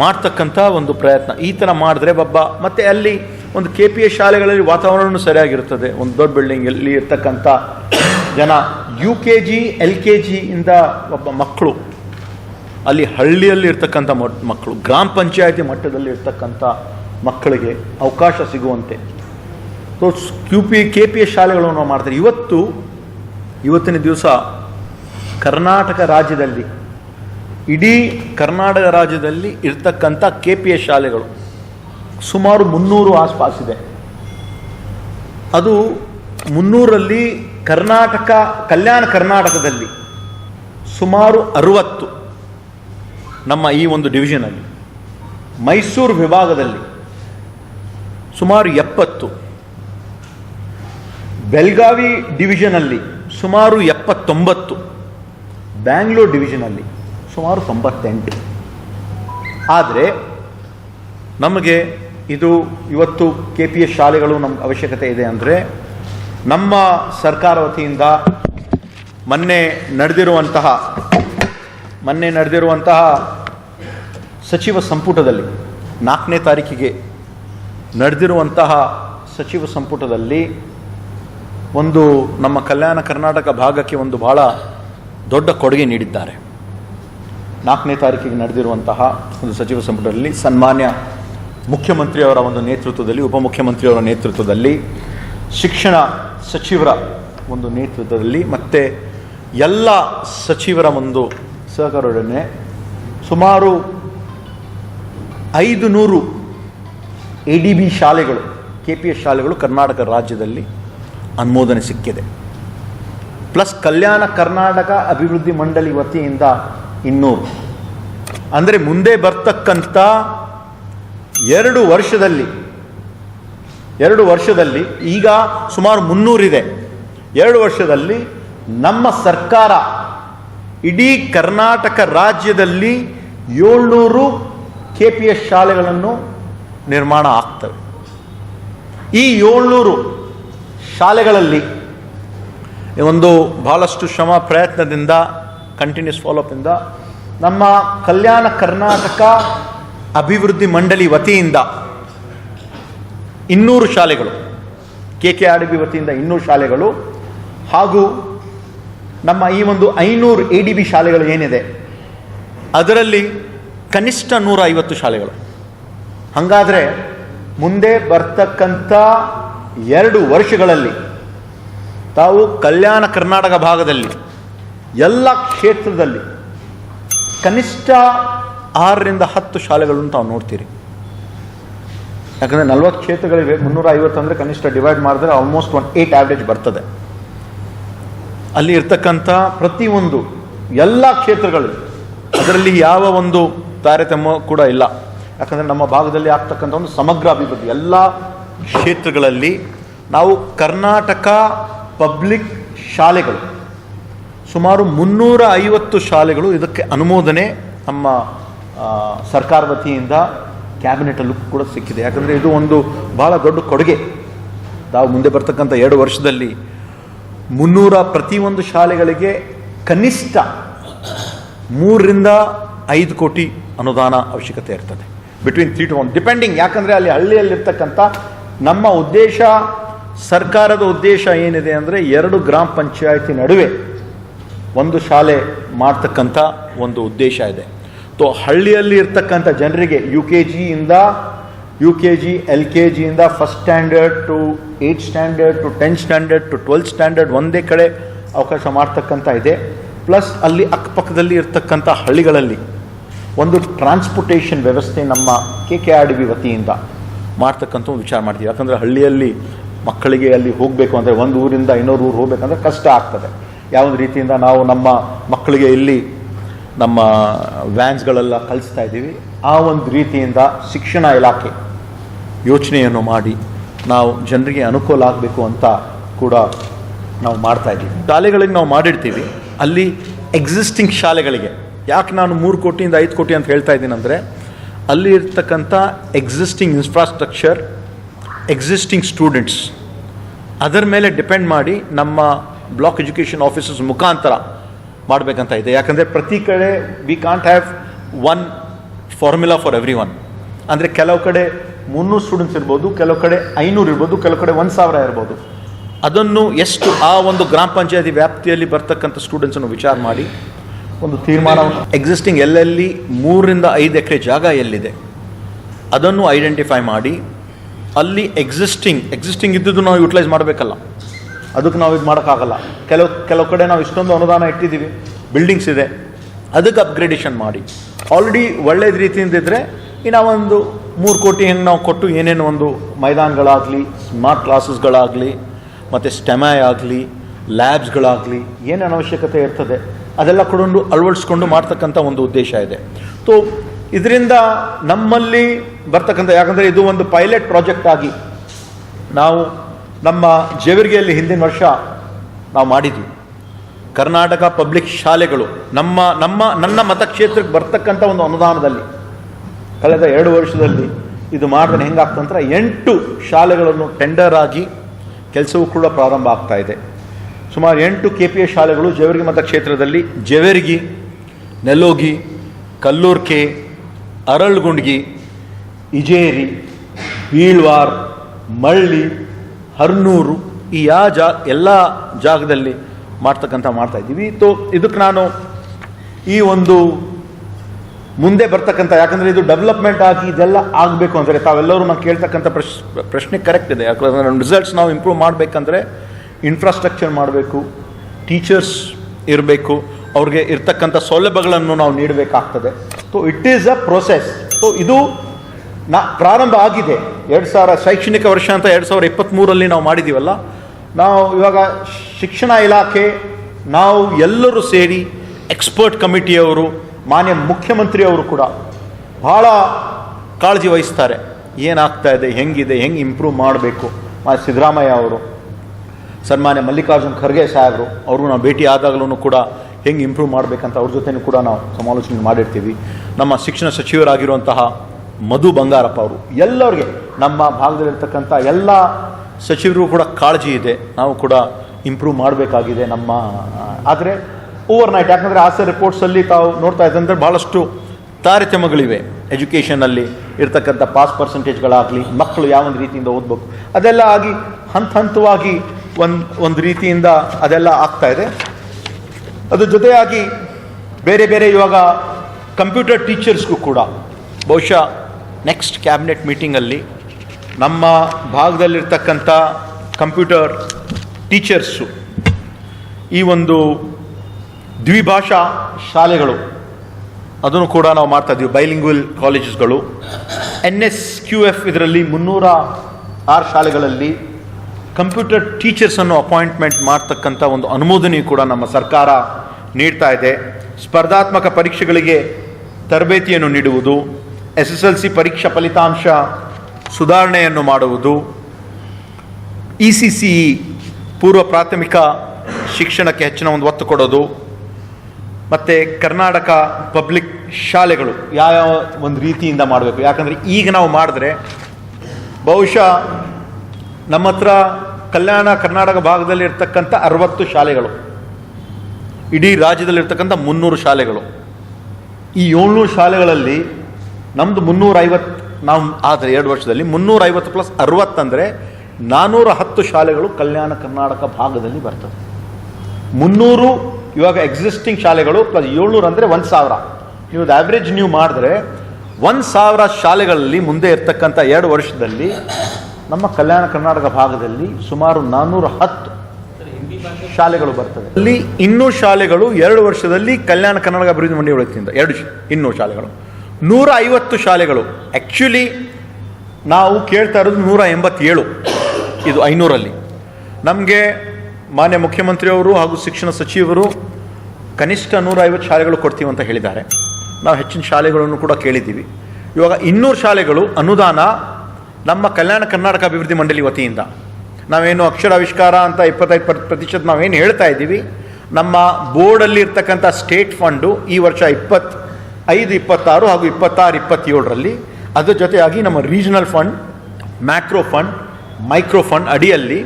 ಮಾಡ್ತಕ್ಕಂಥ ಒಂದು ಪ್ರಯತ್ನ. ಈ ಥರ ಮಾಡಿದ್ರೆ ಒಬ್ಬ, ಮತ್ತು ಅಲ್ಲಿ ಒಂದು ಕೆ ಪಿ ಎಸ್ ಶಾಲೆಗಳಲ್ಲಿ ವಾತಾವರಣವೂ ಸರಿಯಾಗಿರುತ್ತದೆ. ಒಂದು ದೊಡ್ಡ ಬಿಲ್ಡಿಂಗಲ್ಲಿ ಇರ್ತಕ್ಕಂಥ ಜನ U K G L K ಜಿಯಿಂದ ಒಬ್ಬ ಮಕ್ಕಳು ಅಲ್ಲಿ ಹಳ್ಳಿಯಲ್ಲಿ ಇರ್ತಕ್ಕಂಥ ಮಕ್ಕಳು, ಗ್ರಾಮ ಪಂಚಾಯತಿ ಮಟ್ಟದಲ್ಲಿ ಇರ್ತಕ್ಕಂಥ ಮಕ್ಕಳಿಗೆ ಅವಕಾಶ ಸಿಗುವಂತೆ. So Q P K P S ಶಾಲೆಗಳನ್ನು ಮಾಡ್ತಾರೆ ಇವತ್ತು, ಇವತ್ತಿನ ದಿವಸ ಕರ್ನಾಟಕ ರಾಜ್ಯದಲ್ಲಿ, ಇಡೀ ಕರ್ನಾಟಕ ರಾಜ್ಯದಲ್ಲಿ ಇರ್ತಕ್ಕಂಥ ಕೆ ಪಿ ಎಸ್ ಶಾಲೆಗಳು ಸುಮಾರು ಮುನ್ನೂರು ಆಸ್ಪಾಸಿದೆ ಅದು ಮುನ್ನೂರಲ್ಲಿ ಕರ್ನಾಟಕ, ಕಲ್ಯಾಣ ಕರ್ನಾಟಕದಲ್ಲಿ ಸುಮಾರು ಅರುವತ್ತು. ನಮ್ಮ ಈ ಒಂದು ಡಿವಿಷನಲ್ಲಿ ಮೈಸೂರು ವಿಭಾಗದಲ್ಲಿ ಸುಮಾರು ಎಪ್ಪತ್ತು, ಬೆಳಗಾವಿ ಡಿವಿಷನಲ್ಲಿ ಸುಮಾರು ಎಪ್ಪತ್ತೊಂಬತ್ತು, ಬ್ಯಾಂಗ್ಳೂರ್ ಡಿವಿಷನಲ್ಲಿ ಸುಮಾರು ತೊಂಬತ್ತೆಂಟು. ಆದರೆ ನಮಗೆ ಇದು ಇವತ್ತು ಕೆ ಪಿ ಎಸ್ ಶಾಲೆಗಳು ನಮ್ಮ ಅವಶ್ಯಕತೆ ಇದೆ ಅಂದರೆ ನಮ್ಮ ಸರ್ಕಾರ ವತಿಯಿಂದ ಮೊನ್ನೆ ನಡೆದಿರುವಂತಹ ಮೊನ್ನೆ ನಡೆದಿರುವಂತಹ ಸಚಿವ ಸಂಪುಟದಲ್ಲಿ ನಾಲ್ಕನೇ ತಾರೀಕಿಗೆ ನಡೆದಿರುವಂತಹ ಸಚಿವ ಸಂಪುಟದಲ್ಲಿ ಒಂದು ನಮ್ಮ ಕಲ್ಯಾಣ ಕರ್ನಾಟಕ ಭಾಗಕ್ಕೆ ಒಂದು ಭಾಳ ದೊಡ್ಡ ಕೊಡುಗೆ ನೀಡಿದ್ದಾರೆ. ನಾಲ್ಕನೇ ತಾರೀಕಿಗೆ ನಡೆದಿರುವಂತಹ ಒಂದು ಸಚಿವ ಸಂಪುಟದಲ್ಲಿ ಸನ್ಮಾನ್ಯ ಮುಖ್ಯಮಂತ್ರಿಯವರ ಒಂದು ನೇತೃತ್ವದಲ್ಲಿ ಉಪಮುಖ್ಯಮಂತ್ರಿಯವರ ನೇತೃತ್ವದಲ್ಲಿ, ಶಿಕ್ಷಣ ಸಚಿವರ ಒಂದು ನೇತೃತ್ವದಲ್ಲಿ ಮತ್ತು ಎಲ್ಲ ಸಚಿವರ ಒಂದು ಸಹಕಾರದೊಡನೆ ಸುಮಾರು ಐದು ನೂರು ಎ ಡಿ ಬಿ ಶಾಲೆಗಳು, ಕೆ ಪಿ ಎಸ್ ಶಾಲೆಗಳು ಕರ್ನಾಟಕ ರಾಜ್ಯದಲ್ಲಿ ಅನುಮೋದನೆ ಸಿಕ್ಕಿದೆ. ಪ್ಲಸ್ ಕಲ್ಯಾಣ ಕರ್ನಾಟಕ ಅಭಿವೃದ್ಧಿ ಮಂಡಳಿ ವತಿಯಿಂದ ಇನ್ನೂರು. ಅಂದರೆ ಮುಂದೆ ಬರ್ತಕ್ಕಂಥ ಎರಡು ವರ್ಷದಲ್ಲಿ ಎರಡು ವರ್ಷದಲ್ಲಿ ಈಗ ಸುಮಾರು ಮುನ್ನೂರಿದೆ. ಎರಡು ವರ್ಷದಲ್ಲಿ ನಮ್ಮ ಸರ್ಕಾರ ಇಡೀ ಕರ್ನಾಟಕ ರಾಜ್ಯದಲ್ಲಿ ಏಳ್ನೂರು ಕೆ ಪಿ ಎಸ್ ಶಾಲೆಗಳನ್ನು ನಿರ್ಮಾಣ ಆಗ್ತವೆ. ಈ ಏಳ್ನೂರು ಶಾಲೆಗಳಲ್ಲಿ ಒಂದು ಬಹಳಷ್ಟು ಶ್ರಮ, ಪ್ರಯತ್ನದಿಂದ ಕಂಟಿನ್ಯೂಸ್ ಫಾಲೋಅಪಿಂದ ನಮ್ಮ ಕಲ್ಯಾಣ ಕರ್ನಾಟಕ ಅಭಿವೃದ್ಧಿ ಮಂಡಳಿ ವತಿಯಿಂದ ಇನ್ನೂರು ಶಾಲೆಗಳು K K R D B ವತಿಯಿಂದ ಇನ್ನೂರು ಶಾಲೆಗಳು ಹಾಗೂ ನಮ್ಮ ಈ ಒಂದು ಐನೂರು ಎ ಡಿ ಬಿ ಶಾಲೆಗಳು ಏನಿದೆ? ಅದರಲ್ಲಿ ಕನಿಷ್ಠ ನೂರ ಐವತ್ತು ಶಾಲೆಗಳು. ಹಾಗಾದರೆ ಮುಂದೆ ಬರ್ತಕ್ಕಂಥ ಎರಡು ವರ್ಷಗಳಲ್ಲಿ ತಾವು ಕಲ್ಯಾಣ ಕರ್ನಾಟಕ ಭಾಗದಲ್ಲಿ ಎಲ್ಲ ಕ್ಷೇತ್ರದಲ್ಲಿ ಕನಿಷ್ಠ ಆರರಿಂದ ಹತ್ತು ಶಾಲೆಗಳನ್ನು ತಾವು ನೋಡ್ತೀರಿ. ಯಾಕಂದರೆ ನಲ್ವತ್ತು ಕ್ಷೇತ್ರಗಳಿವೆ ಮುನ್ನೂರ ಐವತ್ತು ಅಂದರೆ ಕನಿಷ್ಠ ಡಿವೈಡ್ ಮಾಡಿದ್ರೆ ಆಲ್ಮೋಸ್ಟ್ ಒನ್ ಏಟ್ ಆ್ಯಾವ್ರೇಜ್ ಬರ್ತದೆ. ಅಲ್ಲಿ ಇರ್ತಕ್ಕಂಥ ಪ್ರತಿಯೊಂದು ಎಲ್ಲ ಕ್ಷೇತ್ರಗಳು ಅದರಲ್ಲಿ ಯಾವ ಒಂದು ತಾರತಮ್ಯ ಕೂಡ ಇಲ್ಲ. ಯಾಕಂದರೆ ನಮ್ಮ ಭಾಗದಲ್ಲಿ ಆಗ್ತಕ್ಕಂಥ ಒಂದು ಸಮಗ್ರ ಅಭಿವೃದ್ಧಿ, ಎಲ್ಲ ಕ್ಷೇತ್ರಗಳಲ್ಲಿ ನಾವು ಕರ್ನಾಟಕ ಪಬ್ಲಿಕ್ ಶಾಲೆಗಳು, ಸುಮಾರು ಮುನ್ನೂರ ಐವತ್ತು ಶಾಲೆಗಳು ಇದಕ್ಕೆ ಅನುಮೋದನೆ ನಮ್ಮ ಸರ್ಕಾರ ವತಿಯಿಂದ ಕ್ಯಾಬಿನೆಟಲ್ಲೂ ಕೂಡ ಸಿಕ್ಕಿದೆ. ಯಾಕಂದರೆ ಇದು ಒಂದು ಬಹಳ ದೊಡ್ಡ ಕೊಡುಗೆ. ನಾವು ಮುಂದೆ ಬರ್ತಕ್ಕಂಥ ಎರಡು ವರ್ಷದಲ್ಲಿ ಮುನ್ನೂರ ಪ್ರತಿಯೊಂದು ಶಾಲೆಗಳಿಗೆ ಕನಿಷ್ಠ ಮೂರರಿಂದ ಐದು ಕೋಟಿ ಅನುದಾನ ಅವಶ್ಯಕತೆ ಇರ್ತದೆ. Between three to one depending ಯಾಕಂದರೆ ಅಲ್ಲಿ ಹಳ್ಳಿಯಲ್ಲಿರ್ತಕ್ಕಂಥ ನಮ್ಮ ಉದ್ದೇಶ, ಸರ್ಕಾರದ ಉದ್ದೇಶ ಏನಿದೆ ಅಂದರೆ ಎರಡು ಗ್ರಾಮ ಪಂಚಾಯತಿ ನಡುವೆ ಒಂದು ಶಾಲೆ ಮಾಡ್ತಕ್ಕಂಥ ಒಂದು ಉದ್ದೇಶ ಇದೆ. ತೋ ಹಳ್ಳಿಯಲ್ಲಿ ಇರ್ತಕ್ಕಂಥ ಜನರಿಗೆ U K ಜಿಯಿಂದ U K G L K ಜಿಯಿಂದ first standard to eight standard to tenth standard to twelfth standard ಒಂದೇ ಕಡೆ ಅವಕಾಶ ಮಾಡ್ತಕ್ಕಂಥ ಇದೆ. ಪ್ಲಸ್ ಅಲ್ಲಿ ಅಕ್ಕಪಕ್ಕದಲ್ಲಿ ಇರ್ತಕ್ಕಂಥ ಹಳ್ಳಿಗಳಲ್ಲಿ ಒಂದು ಟ್ರಾನ್ಸ್ಪೋರ್ಟೇಷನ್ ವ್ಯವಸ್ಥೆ ನಮ್ಮ K K R D B ವತಿಯಿಂದ ಮಾಡ್ತಕ್ಕಂಥ ಒಂದು ವಿಚಾರ ಮಾಡ್ತೀವಿ. ಯಾಕಂದರೆ ಹಳ್ಳಿಯಲ್ಲಿ ಮಕ್ಕಳಿಗೆ ಅಲ್ಲಿ ಹೋಗಬೇಕು ಅಂದರೆ ಒಂದು ಊರಿಂದ ಇನ್ನೊಂದು ಊರು ಹೋಗಬೇಕಂದ್ರೆ ಕಷ್ಟ ಆಗ್ತದೆ. ಯಾವ ರೀತಿಯಿಂದ ನಾವು ನಮ್ಮ ಮಕ್ಕಳಿಗೆ ಇಲ್ಲಿ ನಮ್ಮ ವ್ಯಾನ್ಸ್ಗಳೆಲ್ಲ ಕಲಿಸ್ತಾ ಇದ್ದೀವಿ. ಆ ಒಂದು ರೀತಿಯಿಂದ ಶಿಕ್ಷಣ ಇಲಾಖೆ ಯೋಚನೆಯನ್ನು ಮಾಡಿ ನಾವು ಜನರಿಗೆ ಅನುಕೂಲ ಆಗಬೇಕು ಅಂತ ಕೂಡ ನಾವು ಮಾಡ್ತಾ ಇದ್ದೀವಿ. ಶಾಲೆಗಳಿಗೆ ನಾವು ಮಾಡಿರ್ತೀವಿ. ಅಲ್ಲಿ ಎಕ್ಸಿಸ್ಟಿಂಗ್ ಶಾಲೆಗಳಿಗೆ, ಯಾಕೆ ನಾನು ಮೂರು ಕೋಟಿಯಿಂದ ಐದು ಕೋಟಿ ಅಂತ ಹೇಳ್ತಾ ಇದ್ದೀನಿ ಅಂದರೆ, ಅಲ್ಲಿ ಇರ್ತಕ್ಕಂಥ ಎಕ್ಸಿಸ್ಟಿಂಗ್ ಇನ್ಫ್ರಾಸ್ಟ್ರಕ್ಚರ್ ಎಕ್ಸಿಸ್ಟಿಂಗ್ ಸ್ಟೂಡೆಂಟ್ಸ್ ಅದರ ಮೇಲೆ ಡಿಪೆಂಡ್ ಮಾಡಿ ನಮ್ಮ ಬ್ಲಾಕ್ ಎಜುಕೇಷನ್ ಆಫೀಸಸ್ ಮುಖಾಂತರ ಮಾಡಬೇಕಂತ ಇದೆ. ಯಾಕಂದರೆ ಪ್ರತಿ ಕಡೆ we can't have one formula for everyone ಅಂದರೆ ಕೆಲವು ಕಡೆ ಮುನ್ನೂರು ಸ್ಟೂಡೆಂಟ್ಸ್ ಇರ್ಬೋದು ಕೆಲವು ಕಡೆ ಐನೂರು ಇರ್ಬೋದು ಕೆಲವು ಕಡೆ ಒಂದು ಸಾವಿರ ಇರ್ಬೋದು. ಅದನ್ನು ಎಷ್ಟು ಆ ಒಂದು ಗ್ರಾಮ ಪಂಚಾಯತಿ ವ್ಯಾಪ್ತಿಯಲ್ಲಿ ಬರ್ತಕ್ಕಂಥ ಸ್ಟೂಡೆಂಟ್ಸನ್ನು ವಿಚಾರ ಮಾಡಿ. ಒಂದು ತೀರ್ಮಾನವನ್ನು ಎಕ್ಸಿಸ್ಟಿಂಗ್ ಎಲ್ಲೆಲ್ಲಿ ಮೂರರಿಂದ ಐದು ಎಕರೆ ಜಾಗ ಎಲ್ಲಿದೆ ಅದನ್ನು ಐಡೆಂಟಿಫೈ ಮಾಡಿ. ಅಲ್ಲಿ ಎಕ್ಸಿಸ್ಟಿಂಗ್ ಎಕ್ಸಿಸ್ಟಿಂಗ್ ಇದ್ದಿದ್ದು ನಾವು ಯುಟಿಲೈಸ್ ಮಾಡಬೇಕಲ್ಲ. ಅದಕ್ಕೆ ನಾವು ಇದು ಮಾಡೋಕ್ಕಾಗಲ್ಲ. ಕೆಲವು ಕೆಲವು ಕಡೆ ನಾವು ಇಷ್ಟೊಂದು ಅನುದಾನ ಇಟ್ಟಿದ್ದೀವಿ. ಬಿಲ್ಡಿಂಗ್ಸ್ ಇದೆ. ಅದಕ್ಕೆ ಅಪ್ಗ್ರೇಡೇಷನ್ ಮಾಡಿ. ಆಲ್ರೆಡಿ ಒಳ್ಳೇದು ರೀತಿಯಿಂದ ಇದ್ದರೆ ಇನ್ನು ಒಂದು ಮೂರು ಕೋಟಿ ಹೆಂಗೆ ನಾವು ಕೊಟ್ಟು ಏನೇನು ಒಂದು ಮೈದಾನಗಳಾಗಲಿ ಸ್ಮಾರ್ಟ್ ಕ್ಲಾಸಸ್ಗಳಾಗಲಿ ಮತ್ತು ಸ್ಟೆಮಾಯ್ ಆಗಲಿ ಲ್ಯಾಬ್ಸ್ಗಳಾಗಲಿ ಏನೇನು ಅವಶ್ಯಕತೆ ಇರ್ತದೆ, ಅದೆಲ್ಲ ಕೊಡೊಂಡು ಅಳವಡಿಸ್ಕೊಂಡು ಮಾಡ್ತಕ್ಕಂಥ ಒಂದು ಉದ್ದೇಶ ಇದೆ. ಸೊ ಇದರಿಂದ ನಮ್ಮಲ್ಲಿ ಬರ್ತಕ್ಕಂಥ, ಯಾಕಂದರೆ ಇದು ಒಂದು ಪೈಲಟ್ ಪ್ರಾಜೆಕ್ಟ್ ಆಗಿ ನಾವು ನಮ್ಮ ಜೇವರಿಗೆಯಲ್ಲಿ ಹಿಂದಿನ ವರ್ಷ ನಾವು ಮಾಡಿದ್ವಿ. ಕರ್ನಾಟಕ ಪಬ್ಲಿಕ್ ಶಾಲೆಗಳು, ನಮ್ಮ ನಮ್ಮ, ನನ್ನ ಮತಕ್ಷೇತ್ರಕ್ಕೆ ಬರ್ತಕ್ಕಂಥ ಒಂದು ಅನುದಾನದಲ್ಲಿ. ಕಳೆದ ಎರಡು ವರ್ಷದಲ್ಲಿ ಇದು ಮಾಡಿದ್ರೆ ಹೆಂಗಾಗ್ತಂದ್ರೆ ಎಂಟು ಶಾಲೆಗಳನ್ನು ಟೆಂಡರ್ ಆಗಿ ಕೆಲಸವೂ ಕೂಡ ಪ್ರಾರಂಭ ಆಗ್ತಾ ಇದೆ. ಸುಮಾರು ಎಂಟು ಕೆ ಪಿ ಎ ಶಾಲೆಗಳು ಜೇವರ್ಗಿ ಮತಕ್ಷೇತ್ರದಲ್ಲಿ ಜೇವರ್ಗಿ ನೆಲ್ಲೋಗಿ ಕಲ್ಲೂರ್ಕೆ, ಅರಳ್ಗುಂಡ್ಗಿ, ಇಜೇರಿ, ಬೀಳ್ವಾರ್, ಮಳ್ಳಿ, ಹರ್ನೂರು ಈ ಯಾ ಜಾ ಎಲ್ಲ ಜಾಗದಲ್ಲಿ ಮಾಡ್ತಕ್ಕಂಥ ಮಾಡ್ತಾ ಇದ್ದೀವಿ. ಇದಕ್ಕೆ ನಾನು ಈ ಒಂದು ಮುಂದೆ ಬರ್ತಕ್ಕಂಥ, ಯಾಕಂದರೆ ಇದು ಡೆವಲಪ್ಮೆಂಟ್ ಆಗಿ ಇದೆಲ್ಲ ಆಗಬೇಕು ಅಂದರೆ ತಾವೆಲ್ಲರೂ ನಾವು ಕೇಳ್ತಕ್ಕಂಥ ಪ್ರಶ್, ಪ್ರಶ್ನೆ ಕರೆಕ್ಟ್ ಇದೆ. ಯಾಕಂದರೆ ನಮ್ಮ ರಿಸಲ್ಟ್ಸ್ ನಾವು ಇಂಪ್ರೂವ್ ಮಾಡಬೇಕಂದ್ರೆ ಇನ್ಫ್ರಾಸ್ಟ್ರಕ್ಚರ್ ಮಾಡಬೇಕು ಟೀಚರ್ಸ್ ಇರಬೇಕು, ಅವ್ರಿಗೆ ಇರ್ತಕ್ಕಂಥ ಸೌಲಭ್ಯಗಳನ್ನು ನಾವು ನೀಡಬೇಕಾಗ್ತದೆ. So it is a process so ಇದು ನಾ, ಪ್ರಾರಂಭ ಆಗಿದೆ. ಎರಡು ಸಾವಿರ, ಶೈಕ್ಷಣಿಕ ವರ್ಷ ಅಂತ ಎರಡು ಸಾವಿರ ಇಪ್ಪತ್ತ್ಮೂರಲ್ಲಿ ನಾವು ಮಾಡಿದ್ದೀವಲ್ಲ ನಾವು ಇವಾಗ ಶಿಕ್ಷಣ ಇಲಾಖೆ, ನಾವು ಎಲ್ಲರೂ ಸೇರಿ ಎಕ್ಸ್ಪರ್ಟ್ ಕಮಿಟಿಯವರು ಮಾನ್ಯ ಮುಖ್ಯಮಂತ್ರಿಯವರು ಕೂಡ ಭಾಳ ಕಾಳಜಿ ವಹಿಸ್ತಾರೆ. ಏನಾಗ್ತಾ ಇದೆ, ಹೆಂಗಿದೆ, ಹೆಂಗೆ ಇಂಪ್ರೂವ್ ಮಾಡಬೇಕು? ಮಾ ಸಿದ್ದರಾಮಯ್ಯ ಅವರು, ಸನ್ಮಾನ್ಯ ಮಲ್ಲಿಕಾರ್ಜುನ್ ಖರ್ಗೆ ಸಾಹೇಬರು, ಅವರು ನಾವು ಭೇಟಿ ಆದಾಗಲೂ ಕೂಡ ಹೆಂಗೆ ಇಂಪ್ರೂವ್ ಮಾಡಬೇಕಂತ ಅವ್ರ ಜೊತೆನೂ ಕೂಡ ನಾವು ಸಮಾಲೋಚನೆ ಮಾಡಿರ್ತೀವಿ. ನಮ್ಮ ಶಿಕ್ಷಣ ಸಚಿವರಾಗಿರುವಂತಹ ಮಧು ಬಂಗಾರಪ್ಪ ಅವರು, ಎಲ್ಲರಿಗೆ ನಮ್ಮ ಭಾಗದಲ್ಲಿರ್ತಕ್ಕಂಥ ಎಲ್ಲ ಸಚಿವರು ಕೂಡ ಕಾಳಜಿ ಇದೆ. ನಾವು ಕೂಡ ಇಂಪ್ರೂವ್ ಮಾಡಬೇಕಾಗಿದೆ ನಮ್ಮ, ಆದರೆ ಓವರ್ ನೈಟ್ ಯಾಕಂದರೆ ಆಸೆ ರಿಪೋರ್ಟ್ಸಲ್ಲಿ ತಾವು ನೋಡ್ತಾ ಇದ್ದಂದ್ರೆ ಭಾಳಷ್ಟು ತಾರತಮ್ಯಗಳಿವೆ ಎಜುಕೇಷನಲ್ಲಿ ಇರ್ತಕ್ಕಂಥ ಪಾಸ್ ಪರ್ಸೆಂಟೇಜ್ಗಳಾಗಲಿ ಮಕ್ಕಳು ಯಾವ ಒಂದು ರೀತಿಯಿಂದ ಓದಬೇಕು. ಅದೆಲ್ಲ ಆಗಿ ಹಂತ ಹಂತವಾಗಿ ಒಂದು ಒಂದು ರೀತಿಯಿಂದ ಅದೆಲ್ಲ ಆಗ್ತಾ ಇದೆ. ಅದ್ರ ಜೊತೆಯಾಗಿ ಬೇರೆ ಬೇರೆ ಇವಾಗ ಕಂಪ್ಯೂಟರ್ ಟೀಚರ್ಸ್ಗೂ ಕೂಡ, ಬಹುಶಃ ನೆಕ್ಸ್ಟ್ ಕ್ಯಾಬಿನೆಟ್ ಮೀಟಿಂಗಲ್ಲಿ ನಮ್ಮ ಭಾಗದಲ್ಲಿರ್ತಕ್ಕಂಥ ಕಂಪ್ಯೂಟರ್ ಟೀಚರ್ಸು ಈ ಒಂದು ದ್ವಿಭಾಷಾ ಶಾಲೆಗಳು. ಅದನ್ನು ಕೂಡ ನಾವು ಮಾಡ್ತಾ ಇದ್ದೀವಿ ಬೈಲಿಂಗ್ವಲ್ ಕಾಲೇಜಸ್ಗಳು ಎನ್ ಎಸ್ ಕ್ಯೂ ಎಫ್ ಇದರಲ್ಲಿ ಮುನ್ನೂರ ಆರು ಶಾಲೆಗಳಲ್ಲಿ ಕಂಪ್ಯೂಟರ್ ಟೀಚರ್ಸನ್ನು ಅಪಾಯಿಂಟ್ಮೆಂಟ್ ಮಾಡ್ತಕ್ಕಂಥ ಒಂದು ಅನುಮೋದನೆ ಕೂಡ ನಮ್ಮ ಸರ್ಕಾರ ನೀಡ್ತಾ ಇದೆ. ಸ್ಪರ್ಧಾತ್ಮಕ ಪರೀಕ್ಷೆಗಳಿಗೆ ತರಬೇತಿಯನ್ನು ನೀಡುವುದು ಎಸ್ ಎಸ್ ಎಲ್ ಸಿ ಪರೀಕ್ಷಾ ಫಲಿತಾಂಶ ಸುಧಾರಣೆಯನ್ನು ಮಾಡುವುದು ಇ ಸಿ ಸಿ ಪೂರ್ವ ಪ್ರಾಥಮಿಕ ಶಿಕ್ಷಣಕ್ಕೆ ಹೆಚ್ಚಿನ ಒಂದು ಒತ್ತು ಕೊಡೋದು ಮತ್ತು ಕರ್ನಾಟಕ ಪಬ್ಲಿಕ್ ಶಾಲೆಗಳು ಯಾವ್ಯಾವ ಒಂದು ರೀತಿಯಿಂದ ಮಾಡಬೇಕು? ಯಾಕಂದರೆ ಈಗ ನಾವು ಮಾಡಿದ್ರೆ ಬಹುಶಃ ನಮ್ಮ ಹತ್ರ ಕಲ್ಯಾಣ ಕರ್ನಾಟಕ ಭಾಗದಲ್ಲಿ ಇರ್ತಕ್ಕಂಥ ಅರವತ್ತು ಶಾಲೆಗಳು, ಇಡೀ ರಾಜ್ಯದಲ್ಲಿರ್ತಕ್ಕಂಥ ಮುನ್ನೂರು ಶಾಲೆಗಳು. ಈ ಏಳ್ನೂರು ಶಾಲೆಗಳಲ್ಲಿ ನಮ್ಮದು ಮುನ್ನೂರೈವತ್ತು, ನಾವು ಆದರೆ ಎರಡು ವರ್ಷದಲ್ಲಿ ಮುನ್ನೂರೈವತ್ತು ಪ್ಲಸ್ ಅರವತ್ತಂದರೆ ನಾನ್ನೂರ ಹತ್ತು ಶಾಲೆಗಳು ಕಲ್ಯಾಣ ಕರ್ನಾಟಕ ಭಾಗದಲ್ಲಿ ಬರ್ತದೆ. ಮುನ್ನೂರು ಇವಾಗ ಎಕ್ಸಿಸ್ಟಿಂಗ್ ಶಾಲೆಗಳು ಪ್ಲಸ್ ಏಳ್ನೂರು ಅಂದರೆ ಒಂದು ಸಾವಿರ. ನೀವು ಆವ್ರೇಜ್ ನೀವು ಮಾಡಿದ್ರೆ ಒಂದು ಸಾವಿರ ಶಾಲೆಗಳಲ್ಲಿ ಮುಂದೆ ಇರ್ತಕ್ಕಂಥ ಎರಡು ವರ್ಷದಲ್ಲಿ ನಮ್ಮ ಕಲ್ಯಾಣ ಕರ್ನಾಟಕ ಭಾಗದಲ್ಲಿ ಸುಮಾರು ನಾನ್ನೂರ ಹತ್ತು ಶಾಲೆಗಳು ಬರ್ತದೆ. ಅಲ್ಲಿ ಇನ್ನೂ ಶಾಲೆಗಳು ಎರಡು ವರ್ಷದಲ್ಲಿ ಕಲ್ಯಾಣ ಕರ್ನಾಟಕ ಅಭಿವೃದ್ಧಿ ಮಂಡಳಿ ಒಳಗಿಂದ ಎರಡು ಇನ್ನೂ ಶಾಲೆಗಳು. ನೂರ ಐವತ್ತು ಶಾಲೆಗಳು. ಆ್ಯಕ್ಚುಲಿ ನಾವು ಕೇಳ್ತಾ ಇರೋದು ನೂರ ಎಂಬತ್ತೇಳು. ಇದು ಐನೂರಲ್ಲಿ. ನಮಗೆ ಮಾನ್ಯ ಮುಖ್ಯಮಂತ್ರಿಯವರು ಹಾಗೂ ಶಿಕ್ಷಣ ಸಚಿವರು ಕನಿಷ್ಠ ನೂರ ಐವತ್ತು ಶಾಲೆಗಳು ಕೊಡ್ತೀವಿ ಅಂತ ಹೇಳಿದ್ದಾರೆ. ನಾವು ಹೆಚ್ಚಿನ ಶಾಲೆಗಳನ್ನು ಕೂಡ ಕೇಳಿದ್ದೀವಿ. ಇವಾಗ ಇನ್ನೂರು ಶಾಲೆಗಳು ಅನುದಾನ ನಮ್ಮ ಕಲ್ಯಾಣ ಕರ್ನಾಟಕ ಅಭಿವೃದ್ಧಿ ಮಂಡಳಿ ವತಿಯಿಂದ. ನಾವೇನು ಅಕ್ಷರಾವಿಷ್ಕಾರ ಅಂತ ಇಪ್ಪತ್ತೈದು ಪ್ರ, ಪ್ರತಿಶತ ನಾವೇನು ಹೇಳ್ತಾ ಇದ್ದೀವಿ. ನಮ್ಮ ಬೋರ್ಡಲ್ಲಿ ಇರ್ತಕ್ಕಂಥ ಸ್ಟೇಟ್ ಫಂಡು ಈ ವರ್ಷ ಇಪ್ಪತ್ತು, ಐದು, ಇಪ್ಪತ್ತಾರು ಹಾಗೂ ಇಪ್ಪತ್ತಾರು, ಇಪ್ಪತ್ತೇಳರಲ್ಲಿ ಅದರ ಜೊತೆಯಾಗಿ ನಮ್ಮ regional fund, macro fund, micro fund ಅಡಿಯಲ್ಲಿ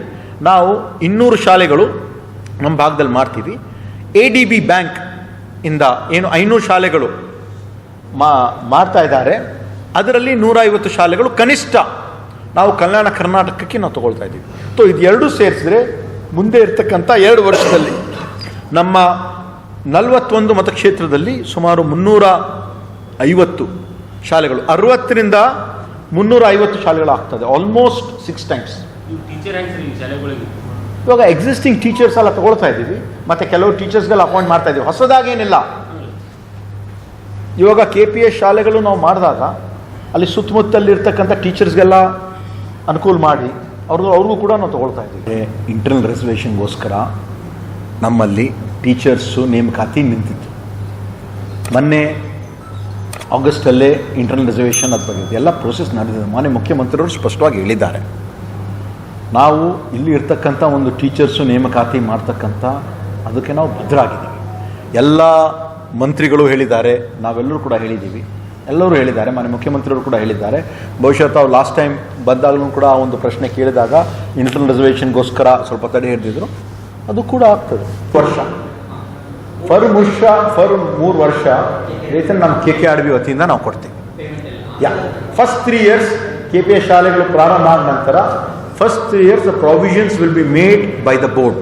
ನಾವು ಇನ್ನೂರು ಶಾಲೆಗಳು ನಮ್ಮ ಭಾಗದಲ್ಲಿ ಮಾಡ್ತೀವಿ. ಎ ಡಿ ಬಿ ಬ್ಯಾಂಕ್ ಇಂದ ಏನು ಐನೂರು ಶಾಲೆಗಳು ಮಾ, ಮಾಡ್ತಾ ಇದ್ದಾರೆ. ಅದರಲ್ಲಿ ನೂರೈವತ್ತು ಶಾಲೆಗಳು ಕನಿಷ್ಠ ನಾವು ಕಲ್ಯಾಣ ಕರ್ನಾಟಕಕ್ಕೆ ನಾವು ತಗೊಳ್ತಾ ಇದ್ದೀವಿ. ಸೊ ಇದೆರಡು ಸೇರಿಸಿದ್ರೆ ಮುಂದೆ ಇರ್ತಕ್ಕಂಥ ಎರಡು ವರ್ಷದಲ್ಲಿ ನಮ್ಮ ನಲವತ್ತೊಂದು ಮತಕ್ಷೇತ್ರದಲ್ಲಿ ಸುಮಾರು ಮುನ್ನೂರ ಐವತ್ತು ಶಾಲೆಗಳು. ಅರವತ್ತರಿಂದ ಮುನ್ನೂರ ಐವತ್ತು ಶಾಲೆಗಳು ಆಗ್ತದೆ ಆಲ್ಮೋಸ್ಟ್ ಸಿಕ್ಸ್ ಟೈಮ್ಸ್ ಇವಾಗ ಎಕ್ಸಿಸ್ಟಿಂಗ್ ಟೀಚರ್ಸ್ ಎಲ್ಲ ತಗೊಳ್ತಾ ಇದ್ದೀವಿ ಮತ್ತೆ ಕೆಲವು ಟೀಚರ್ಸ್ಗೆಲ್ಲ ಅಪಾಯಿಂಟ್ ಮಾಡ್ತಾ ಇದ್ದೀವಿ. ಹೊಸದಾಗೇನಿಲ್ಲ ಇವಾಗ ಕೆ ಪಿ ಎಸ್ ಶಾಲೆಗಳು ನಾವು ಮಾಡಿದಾಗ ಅಲ್ಲಿ ಸುತ್ತಮುತ್ತಲಿರ್ತಕ್ಕಂಥ ಟೀಚರ್ಸ್ಗೆಲ್ಲ ಅನುಕೂಲ ಮಾಡಿ ಅವ್ರದ್ದು ಅವ್ರಿಗೂ ಕೂಡ ನಾವು ತಗೊಳ್ತಾ ಇದ್ದೀವಿ. ಇಂಟರ್ನಲ್ ರೆಸರ್ವೇಷನ್ಗೋಸ್ಕರ ನಮ್ಮಲ್ಲಿ ಟೀಚರ್ಸು ನೇಮಕಾತಿ ನಿಂತಿತ್ತು. ಮೊನ್ನೆ ಆಗಸ್ಟಲ್ಲೇ ಇಂಟರ್ನಲ್ ರಿಸರ್ವೇಷನ್ ಅದು ಬಗ್ಗೆ ಎಲ್ಲ ಪ್ರೋಸೆಸ್ ನಡೆದಿದೆ. ಮಾನ್ಯ ಮುಖ್ಯಮಂತ್ರಿಯವರು ಸ್ಪಷ್ಟವಾಗಿ ಹೇಳಿದ್ದಾರೆ. ನಾವು ಇಲ್ಲಿ ಇರ್ತಕ್ಕಂಥ ಒಂದು ಟೀಚರ್ಸು ನೇಮಕಾತಿ ಮಾಡ್ತಕ್ಕಂಥ ಅದಕ್ಕೆ ನಾವು ಭದ್ರ ಆಗಿದ್ದೀವಿ ಎಲ್ಲ ಮಂತ್ರಿಗಳು ಹೇಳಿದ್ದಾರೆ, ನಾವೆಲ್ಲರೂ ಕೂಡ ಹೇಳಿದ್ದೀವಿ. ಎಲ್ಲರೂ ಹೇಳಿದ್ದಾರೆ, ಮಾನ್ಯ ಮುಖ್ಯಮಂತ್ರಿಗಳು ಕೂಡ ಹೇಳಿದ್ದಾರೆ. ಬಹುಶಃ ತಾವು ಲಾಸ್ಟ್ ಟೈಮ್ ಬಂದಾಗಲೂ ಕೂಡ ಆ ಒಂದು ಪ್ರಶ್ನೆ ಕೇಳಿದಾಗ ಇಂಟರ್ನಲ್ ರಿಸರ್ವೇಷನ್ಗೋಸ್ಕರ ಸ್ವಲ್ಪ ತಡೆ ಹಿಡಿದಿದ್ರು. ಅದು ಕೂಡ ಆಗ್ತದೆ. ವರ್ಷ. ಫರ್ ವರ್ಷ, ಫರ್ ಮೂರು ವರ್ಷ, ರೈತನ ನಮ್ಮ ಕೆ ಕೆ ಆರ್ ಬಿ ವತಿಯಿಂದ ನಾವು ಕೊಡ್ತೀವಿ. Yeah first three years K P S ಶಾಲೆಗಳು ಪ್ರಾರಂಭ ಆದ ನಂತರ first provisions will the made will be made by the board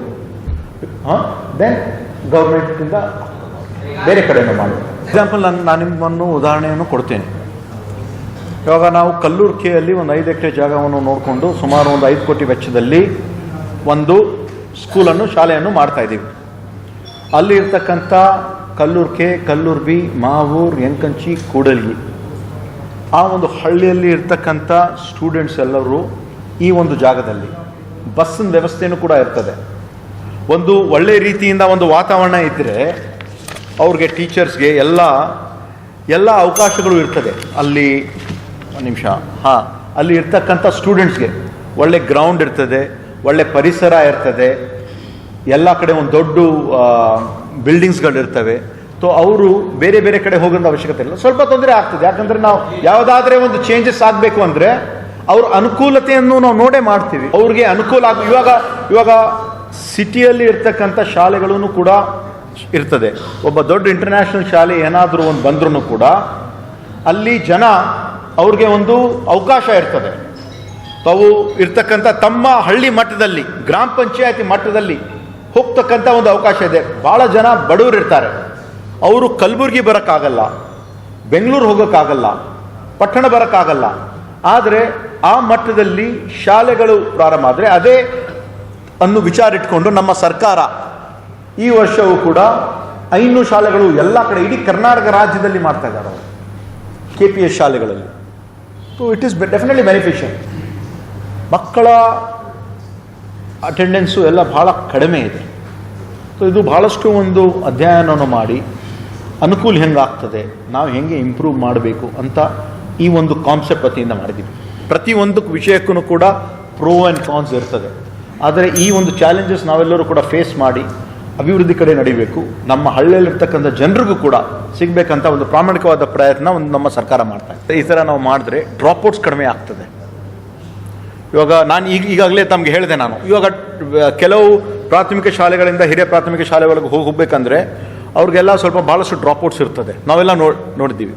then ಗೌರ್ಮೆಂಟಿಂದ ಬೇರೆ ಕಡೆಯೂ ಮಾಡಿ. ಎಕ್ಸಾಂಪಲ್ ನಾನು ನಾನು ನಿಮ್ಮನ್ನು ಉದಾಹರಣೆಯನ್ನು ಕೊಡ್ತೇನೆ. ಇವಾಗ ನಾವು ಕಲ್ಲೂರು ಕೆಯಲ್ಲಿ ಒಂದು ಐದು ಎಕರೆ ಜಾಗವನ್ನು ನೋಡಿಕೊಂಡು ಸುಮಾರು ಒಂದು ಐದು ಕೋಟಿ ವೆಚ್ಚದಲ್ಲಿ ಒಂದು ಸ್ಕೂಲನ್ನು ಶಾಲೆಯನ್ನು ಮಾಡ್ತಾ ಇದ್ದೀವಿ. ಅಲ್ಲಿ ಇರ್ತಕ್ಕಂಥ ಕಲ್ಲೂರು ಕೆ ಕಲ್ಲೂರು ಬಿ ಮಾವೂರ್ ಎಂಕಂಚಿ ಕೂಡಲ್ಗಿ. ಆ ಒಂದು ಹಳ್ಳಿಯಲ್ಲಿ ಇರ್ತಕ್ಕಂಥ ಸ್ಟೂಡೆಂಟ್ಸ್ ಎಲ್ಲರೂ ಈ ಒಂದು ಜಾಗದಲ್ಲಿ ಬಸ್ಸಿನ ವ್ಯವಸ್ಥೆಯೂ ಕೂಡ ಇರ್ತದೆ. ಒಂದು ಒಳ್ಳೆ ರೀತಿಯಿಂದ ಒಂದು ವಾತಾವರಣ ಇದ್ದರೆ ಅವ್ರಿಗೆ ಟೀಚರ್ಸ್ಗೆ ಎಲ್ಲ ಎಲ್ಲ ಅವಕಾಶಗಳು ಇರ್ತದೆ. ಅಲ್ಲಿ, ಒಂದು ನಿಮಿಷ, ಹಾಂ, ಅಲ್ಲಿ ಇರ್ತಕ್ಕಂಥ ಸ್ಟೂಡೆಂಟ್ಸ್ಗೆ ಒಳ್ಳೆ ಗ್ರೌಂಡ್ ಇರ್ತದೆ, ಒಳ್ಳೆ ಪರಿಸರ ಇರ್ತದೆ, ಎಲ್ಲ ಕಡೆ ಒಂದು ದೊಡ್ಡ ಬಿಲ್ಡಿಂಗ್ಸ್ಗಳಿರ್ತವೆ. ಸೊ ಅವರು ಬೇರೆ ಬೇರೆ ಕಡೆ ಹೋಗೋದು ಅವಶ್ಯಕತೆ ಇಲ್ಲ. ಸ್ವಲ್ಪ ತೊಂದರೆ ಆಗ್ತದೆ. ಯಾಕಂದರೆ ನಾವು ಯಾವುದಾದ್ರೆ ಒಂದು ಚೇಂಜಸ್ ಆಗಬೇಕು ಅಂದರೆ ಅವ್ರ ಅನುಕೂಲತೆಯನ್ನು ನಾವು ನೋಡೇ ಮಾಡ್ತೀವಿ. ಅವ್ರಿಗೆ ಅನುಕೂಲ ಆಗ, ಇವಾಗ ಇವಾಗ ಸಿಟಿಯಲ್ಲಿ ಇರ್ತಕ್ಕಂಥ ಶಾಲೆಗಳೂ ಕೂಡ ಇರ್ತದೆ. ಒಬ್ಬ ದೊಡ್ಡ ಇಂಟರ್ನ್ಯಾಷನಲ್ ಶಾಲೆ ಏನಾದರೂ ಒಂದು ಬಂದ್ರೂ ಕೂಡ ಅಲ್ಲಿ ಜನ ಅವ್ರಿಗೆ ಒಂದು ಅವಕಾಶ ಇರ್ತದೆ. ತಾವು ಇರ್ತಕ್ಕಂಥ ತಮ್ಮ ಹಳ್ಳಿ ಮಟ್ಟದಲ್ಲಿ, ಗ್ರಾಮ ಪಂಚಾಯತಿ ಮಟ್ಟದಲ್ಲಿ ಹೋಗ್ತಕ್ಕಂಥ ಒಂದು ಅವಕಾಶ ಇದೆ. ಭಾಳ ಜನ ಬಡವರು ಇರ್ತಾರೆ. ಅವರು ಕಲಬುರಗಿ ಬರೋಕ್ಕಾಗಲ್ಲ, ಬೆಂಗಳೂರು ಹೋಗೋಕ್ಕಾಗಲ್ಲ, ಪಟ್ಟಣ ಬರೋಕ್ಕಾಗಲ್ಲ. ಆದರೆ ಆ ಮಟ್ಟದಲ್ಲಿ ಶಾಲೆಗಳು ಪ್ರಾರಂಭ ಆದರೆ ಅದೇ ಅನ್ನು ವಿಚಾರ ಇಟ್ಕೊಂಡು ನಮ್ಮ ಸರ್ಕಾರ ಈ ವರ್ಷವೂ ಕೂಡ ಐನೂರು ಶಾಲೆಗಳು ಎಲ್ಲ ಕಡೆ, ಇಡೀ ಕರ್ನಾಟಕ ರಾಜ್ಯದಲ್ಲಿ ಮಾಡ್ತಾ ಇದ್ದಾರೆ ಅವರು. ಕೆ ಪಿ ಎಸ್ ಶಾಲೆಗಳಲ್ಲಿ. So it is definitely beneficial ಮಕ್ಕಳ ಅಟೆಂಡೆನ್ಸು ಎಲ್ಲ ಭಾಳ ಕಡಿಮೆ ಇದೆ. ಸೊ ಇದು ಭಾಳಷ್ಟು ಒಂದು ಅಧ್ಯಯನವನ್ನು ಮಾಡಿ ಅನುಕೂಲ ಹೆಂಗಾಗ್ತದೆ, ನಾವು ಹೆಂಗೆ ಇಂಪ್ರೂವ್ ಮಾಡಬೇಕು ಅಂತ ಈ ಒಂದು ಕಾನ್ಸೆಪ್ಟ್ ವತಿಯಿಂದ ಮಾಡಿದ್ದೀವಿ. ಪ್ರತಿಯೊಂದು ವಿಷಯಕ್ಕೂ ಕೂಡ ಪ್ರೋ ಆ್ಯಂಡ್ ಕಾನ್ಸ್ ಇರ್ತದೆ. ಆದರೆ ಈ ಒಂದು ಚಾಲೆಂಜಸ್ ನಾವೆಲ್ಲರೂ ಕೂಡ ಫೇಸ್ ಮಾಡಿ ಅಭಿವೃದ್ಧಿ ಕಡೆ ನಡಿಬೇಕು. ನಮ್ಮ ಹಳ್ಳಿಯಲ್ಲಿರ್ತಕ್ಕಂಥ ಜನರಿಗೂ ಕೂಡ ಸಿಗಬೇಕಂತ ಒಂದು ಪ್ರಾಮಾಣಿಕವಾದ ಪ್ರಯತ್ನ ಒಂದು ನಮ್ಮ ಸರ್ಕಾರ ಮಾಡ್ತಾ ಇದೆ. ಈ ಥರ ನಾವು ಮಾಡಿದ್ರೆ ಡ್ರಾಪ್ಔಟ್ಸ್ ಕಡಿಮೆ ಆಗ್ತದೆ. ಇವಾಗ ನಾನು ಈಗ ಈಗಾಗಲೇ ತಮಗೆ ಹೇಳಿದೆ ನಾನು. ಇವಾಗ ಕೆಲವು ಪ್ರಾಥಮಿಕ ಶಾಲೆಗಳಿಂದ ಹಿರಿಯ ಪ್ರಾಥಮಿಕ ಶಾಲೆಗಳಿಗೆ ಹೋಗಿ, ಹೋಗ್ಬೇಕಂದ್ರೆ ಅವ್ರಿಗೆಲ್ಲ ಸ್ವಲ್ಪ ಭಾಳಷ್ಟು ಡ್ರಾಪ್ಔಟ್ಸ್ ಇರ್ತದೆ. ನಾವೆಲ್ಲ ನೋ ನೋಡಿದ್ದೀವಿ.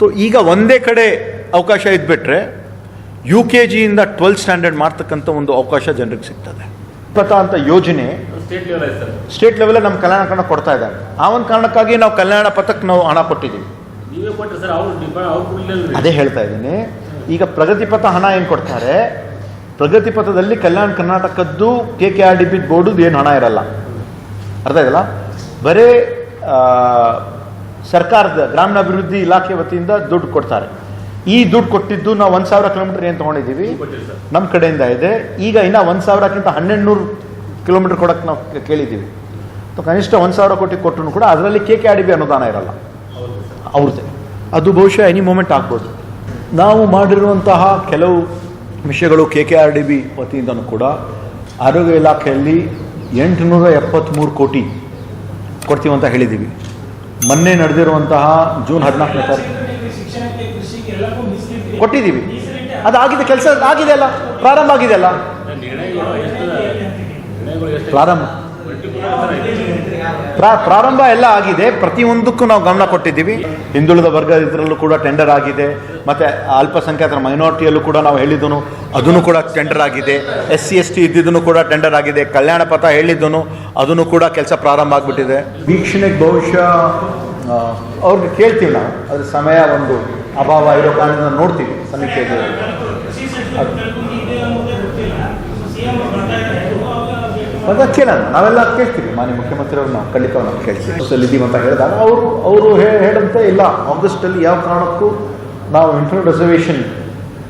ಸೊ ಈಗ ಒಂದೇ ಕಡೆ ಅವಕಾಶ ಇದ್ಬಿಟ್ರೆ ಯು ಕೆ ಜಿಯಿಂದ ಟ್ವೆಲ್ತ್ ಸ್ಟ್ಯಾಂಡರ್ಡ್ ಮಾಡ್ತಕ್ಕಂಥ ಒಂದು ಅವಕಾಶ ಜನರಿಗೆ ಸಿಗ್ತದೆ. ಪಥ ಅಂತ ಯೋಜನೆ ಸ್ಟೇಟ್ ಲೆವೆಲ್ ನಮ್ಮ ಕಲ್ಯಾಣ ಕನ್ನಡ ಕೊಡ್ತಾ ಇದ್ದಾರೆ. ಆ ಒಂದು ಕಾರಣಕ್ಕಾಗಿ ನಾವು ಕಲ್ಯಾಣ ಪಥಕ್ಕೆ ನಾವು ಹಣ ಕೊಟ್ಟಿದ್ದೀವಿ. ಅದೇ ಹೇಳ್ತಾ ಇದ್ದೀನಿ. ಈಗ ಪ್ರಗತಿ ಪಥ ಹಣ ಏನು ಕೊಡ್ತಾರೆ? ಪ್ರಗತಿ ಪಥದಲ್ಲಿ ಕಲ್ಯಾಣ ಕರ್ನಾಟಕದ್ದು K K R D P board ಏನು ಹಣ ಇರಲ್ಲ. ಅರ್ಥ ಇದಲ್ಲ ಬರೇ ಸರ್ಕಾರದ ಗ್ರಾಮೀಣಾಭಿವೃದ್ಧಿ ಇಲಾಖೆ ವತಿಯಿಂದ ದುಡ್ಡು ಕೊಡ್ತಾರೆ. ಈ ದುಡ್ಡು ಕೊಟ್ಟಿದ್ದು ನಾವು ಒಂದು ಸಾವಿರ ಕಿಲೋಮೀಟರ್ ಏನು ತೊಗೊಂಡಿದ್ದೀವಿ? ನಮ್ಮ ಕಡೆಯಿಂದ ಇದೆ. ಈಗ ಇನ್ನೂ ಒಂದು ಸಾವಿರಕ್ಕಿಂತ ಹನ್ನೆರಡು ನೂರು ಕಿಲೋಮೀಟರ್ ಕೊಡಕ್ಕೆ ನಾವು ಕೇಳಿದ್ದೀವಿ. ಕನಿಷ್ಠ ಒಂದು ಸಾವಿರ ಕೋಟಿ ಕೊಟ್ಟರು ಕೂಡ ಅದರಲ್ಲಿ K K R D B ಅನುದಾನ ಇರಲ್ಲ. ಅವ್ರದ್ದೇ ಅದು ಬಹುಶಃ ಎನಿ ಮೂಮೆಂಟ್ ಆಗ್ಬೋದು. ನಾವು ಮಾಡಿರುವಂತಹ ಕೆಲವು ವಿಷಯಗಳು K K R D B ವತಿಯಿಂದನೂ ಕೂಡ ಆರೋಗ್ಯ ಇಲಾಖೆಯಲ್ಲಿ ಎಂಟುನೂರ ಎಪ್ಪತ್ತ್ಮೂರು ಕೋಟಿ ಕೊಡ್ತೀವಂತ ಅಂತ ಹೇಳಿದ್ದೀವಿ. ಮೊನ್ನೆ ನಡೆದಿರುವಂತಹ ಜೂನ್ ಹದಿನಾಲ್ಕನೇ ತಾರೀಕು. ಕೊಟ್ಟಿದ್ದೀವಿ. ಅದಾಗಿದೆ ಕೆಲಸ ಆಗಿದೆ ಅಲ್ಲ? ಪ್ರಾರಂಭ ಆಗಿದೆ ಅಲ್ಲ? ಪ್ರಾರಂಭ. ಪ್ರಾ ಪ್ರಾರಂಭ ಎಲ್ಲ ಆಗಿದೆ. ಪ್ರತಿಯೊಂದಕ್ಕೂ ನಾವು ಗಮನ ಕೊಟ್ಟಿದ್ದೀವಿ. ಹಿಂದುಳಿದ ವರ್ಗ ಇದರಲ್ಲೂ ಕೂಡ ಟೆಂಡರ್ ಆಗಿದೆ. ಮತ್ತು ಅಲ್ಪಸಂಖ್ಯಾತರ ಮೈನಾರಿಟಿಯಲ್ಲೂ ಕೂಡ ನಾವು ಹೇಳಿದ್ದನು. ಅದನ್ನು ಕೂಡ ಟೆಂಡರ್ ಆಗಿದೆ. ಎಸ್ ಸಿ ಎಸ್ ಟಿ ಇದ್ದಿದ್ದನ್ನು ಕೂಡ ಟೆಂಡರ್ ಆಗಿದೆ. ಕಲ್ಯಾಣ ಪಥ ಹೇಳಿದ್ದನು. ಅದನ್ನು ಕೂಡ ಕೆಲಸ ಪ್ರಾರಂಭ ಆಗಿಬಿಟ್ಟಿದೆ. ವೀಕ್ಷಣೆಗೆ ಬಹುಶಃ ಅವ್ರಿಗೆ ಕೇಳ್ತೀವಿ ನಾವು. ಅದ್ರ ಸಮಯ ಒಂದು ಅಭಾವ ಇರೋ ಕಾರಣ ನೋಡ್ತೀವಿ ಸಮೀಕ್ಷೆ ಕೇಳೋಣ ನಾವೆಲ್ಲ ಕೇಳ್ತೀವಿ. ಮಾನ್ಯ ಮುಖ್ಯಮಂತ್ರಿ ಅವ್ರು ಖಂಡಿತ ನಾವು ಕೇಳ್ತೀವಿ. ಇದ್ದೀವಿ ಅಂತ ಹೇಳಿದಾಗ ಅವರು ಅವರು ಹೇಳಂತೆ, ಇಲ್ಲ ಆಗಸ್ಟಲ್ಲಿ ಯಾವ ಕಾರಣಕ್ಕೂ ನಾವು ಇಂಟರ್ನಲ್ ರಿಸರ್ವೇಷನ್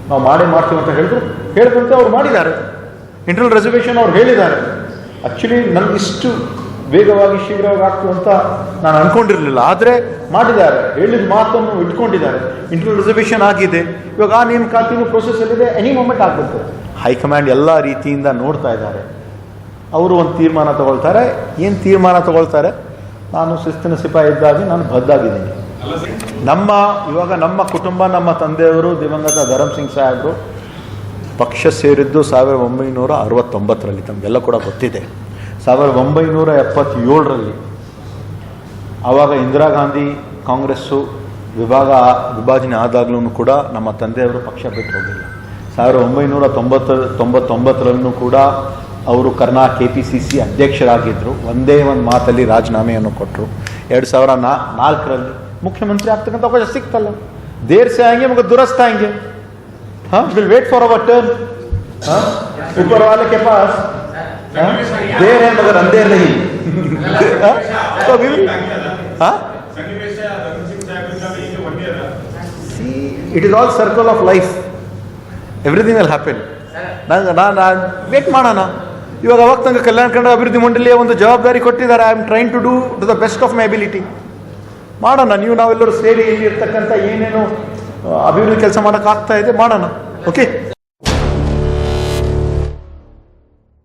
ನಾವು ಮಾಡೇ ಮಾಡ್ತೀವಿ ಅಂತ ಹೇಳಿದ್ರು ಹೇಳಿದಂತೆ ಅವ್ರು ಮಾಡಿದ್ದಾರೆ. ಇಂಟರ್ನಲ್ ರಿಸರ್ವೇಷನ್ ಅವ್ರು ಹೇಳಿದ್ದಾರೆ. ಆ್ಯಕ್ಚುಲಿ ಇಷ್ಟು ವೇಗವಾಗಿ ಶೀಘ್ರವಾಗಿ ಆಗ್ತು ಅಂತ ನಾನು ಅನ್ಕೊಂಡಿರಲಿಲ್ಲ. ಆದರೆ ಮಾಡಿದ್ದಾರೆ. ಹೇಳಿದ ಮಾತನ್ನು ಇಟ್ಕೊಂಡಿದ್ದಾರೆ. ಇಂಟರ್ನಲ್ ರಿಸರ್ವೇಷನ್ ಆಗಿದೆ. ಇವಾಗ ಆ ಪ್ರೊಸೆಸ್ ಪ್ರೊಸೆಸ್ಸಲ್ಲಿದೆ ಎನಿ ಮೂಮೆಂಟ್ ಆಗ್ಬಿಡ್ತದೆ. ಹೈಕಮಾಂಡ್ ಎಲ್ಲ ರೀತಿಯಿಂದ ನೋಡ್ತಾ ಇದ್ದಾರೆ. ಅವರು ಒಂದು ತೀರ್ಮಾನ ತಗೊಳ್ತಾರೆ. ಏನು ತೀರ್ಮಾನ ತಗೊಳ್ತಾರೆ? ನಾನು ಶಿಸ್ತಿನ ಸಿಪಾಯಿ ಇದ್ದಾಗಿ ನಾನು ಬದ್ದಾಗಿದ್ದೀನಿ ನಮ್ಮ, ಇವಾಗ ನಮ್ಮ ಕುಟುಂಬ, ನಮ್ಮ ತಂದೆಯವರು ದಿವಂಗತ ಧರಮ್ ಸಿಂಗ್ ಸಾಹೇಬರು ಪಕ್ಷ ಸೇರಿದ್ದು ಸಾವಿರದ ಒಂಬೈನೂರ ಅರವತ್ತೊಂಬತ್ತರಲ್ಲಿ. ತಮಗೆಲ್ಲ ಕೂಡ ಗೊತ್ತಿದೆ. ಸಾವಿರದ ಒಂಬೈನೂರ ಎಪ್ಪತ್ತೇಳರಲ್ಲಿ ಆವಾಗ ಇಂದಿರಾ ಗಾಂಧಿ ಕಾಂಗ್ರೆಸ್ಸು ವಿಭಾಗ, ವಿಭಾಜನೆ ಆದಾಗ್ಲೂ ಕೂಡ ನಮ್ಮ ತಂದೆಯವರು ಪಕ್ಷ ಬಿಟ್ಟು ಹೋಗಿಲ್ಲ. ಸಾವಿರದ ಒಂಬೈನೂರ ತೊಂಬತ್ತ ತೊಂಬತ್ತೊಂಬತ್ತರಲ್ಲೂ ಕೂಡ ಅವರು ಕರ್ನಾ ಕೆ ಪಿ ಸಿ ಸಿ ಅಧ್ಯಕ್ಷರಾಗಿದ್ದರು ಒಂದೇ ಒಂದು ಮಾತಲ್ಲಿ ರಾಜೀನಾಮೆಯನ್ನು ಕೊಟ್ಟರು ಎರಡು ಸಾವಿರ ನಾ ನಾಲ್ಕರಲ್ಲಿ ಮುಖ್ಯಮಂತ್ರಿ ಆಗ್ತಕ್ಕಂಥ ಅವಕಾಶ ಸಿಕ್ತಲ್ಲ. ದೇರ್ಸೆ ಹಂಗೆ ಮಗ ದುರಸ್ತ ಹಂಗೆ ಹಾಂ? Will wait for our turn ಹಾಂ? ಪಾಸ್ देर है मगर अंधेर नहीं हाँ? तो अभी भी हाँ See, it is all circle of life. Everything will happen. ನಾನು ನಾನು ವೇಟ್ ಮಾಡೋಣ ಇವಾಗ ಅವಾಗ ತನಕ ಕಲ್ಯಾಣ ಕನ್ನಡ ಅಭಿವೃದ್ಧಿ ಮಂಡಳಿಯ ಒಂದು ಜವಾಬ್ದಾರಿ ಕೊಟ್ಟಿದ್ದಾರೆ I am train to do to the best of my ability ಮಾಡೋಣ ನೀವು ನಾವೆಲ್ಲರೂ ಸೇರಿ ಇಲ್ಲಿ ಇರ್ತಕ್ಕಂಥ ಏನೇನು ಆ, ಅಭಿವೃದ್ಧಿ ಕೆಲಸ ಮಾಡೋಕ್ಕಾಗ್ತಾ ಇದೆ ಮಾಡೋಣ ಓಕೆ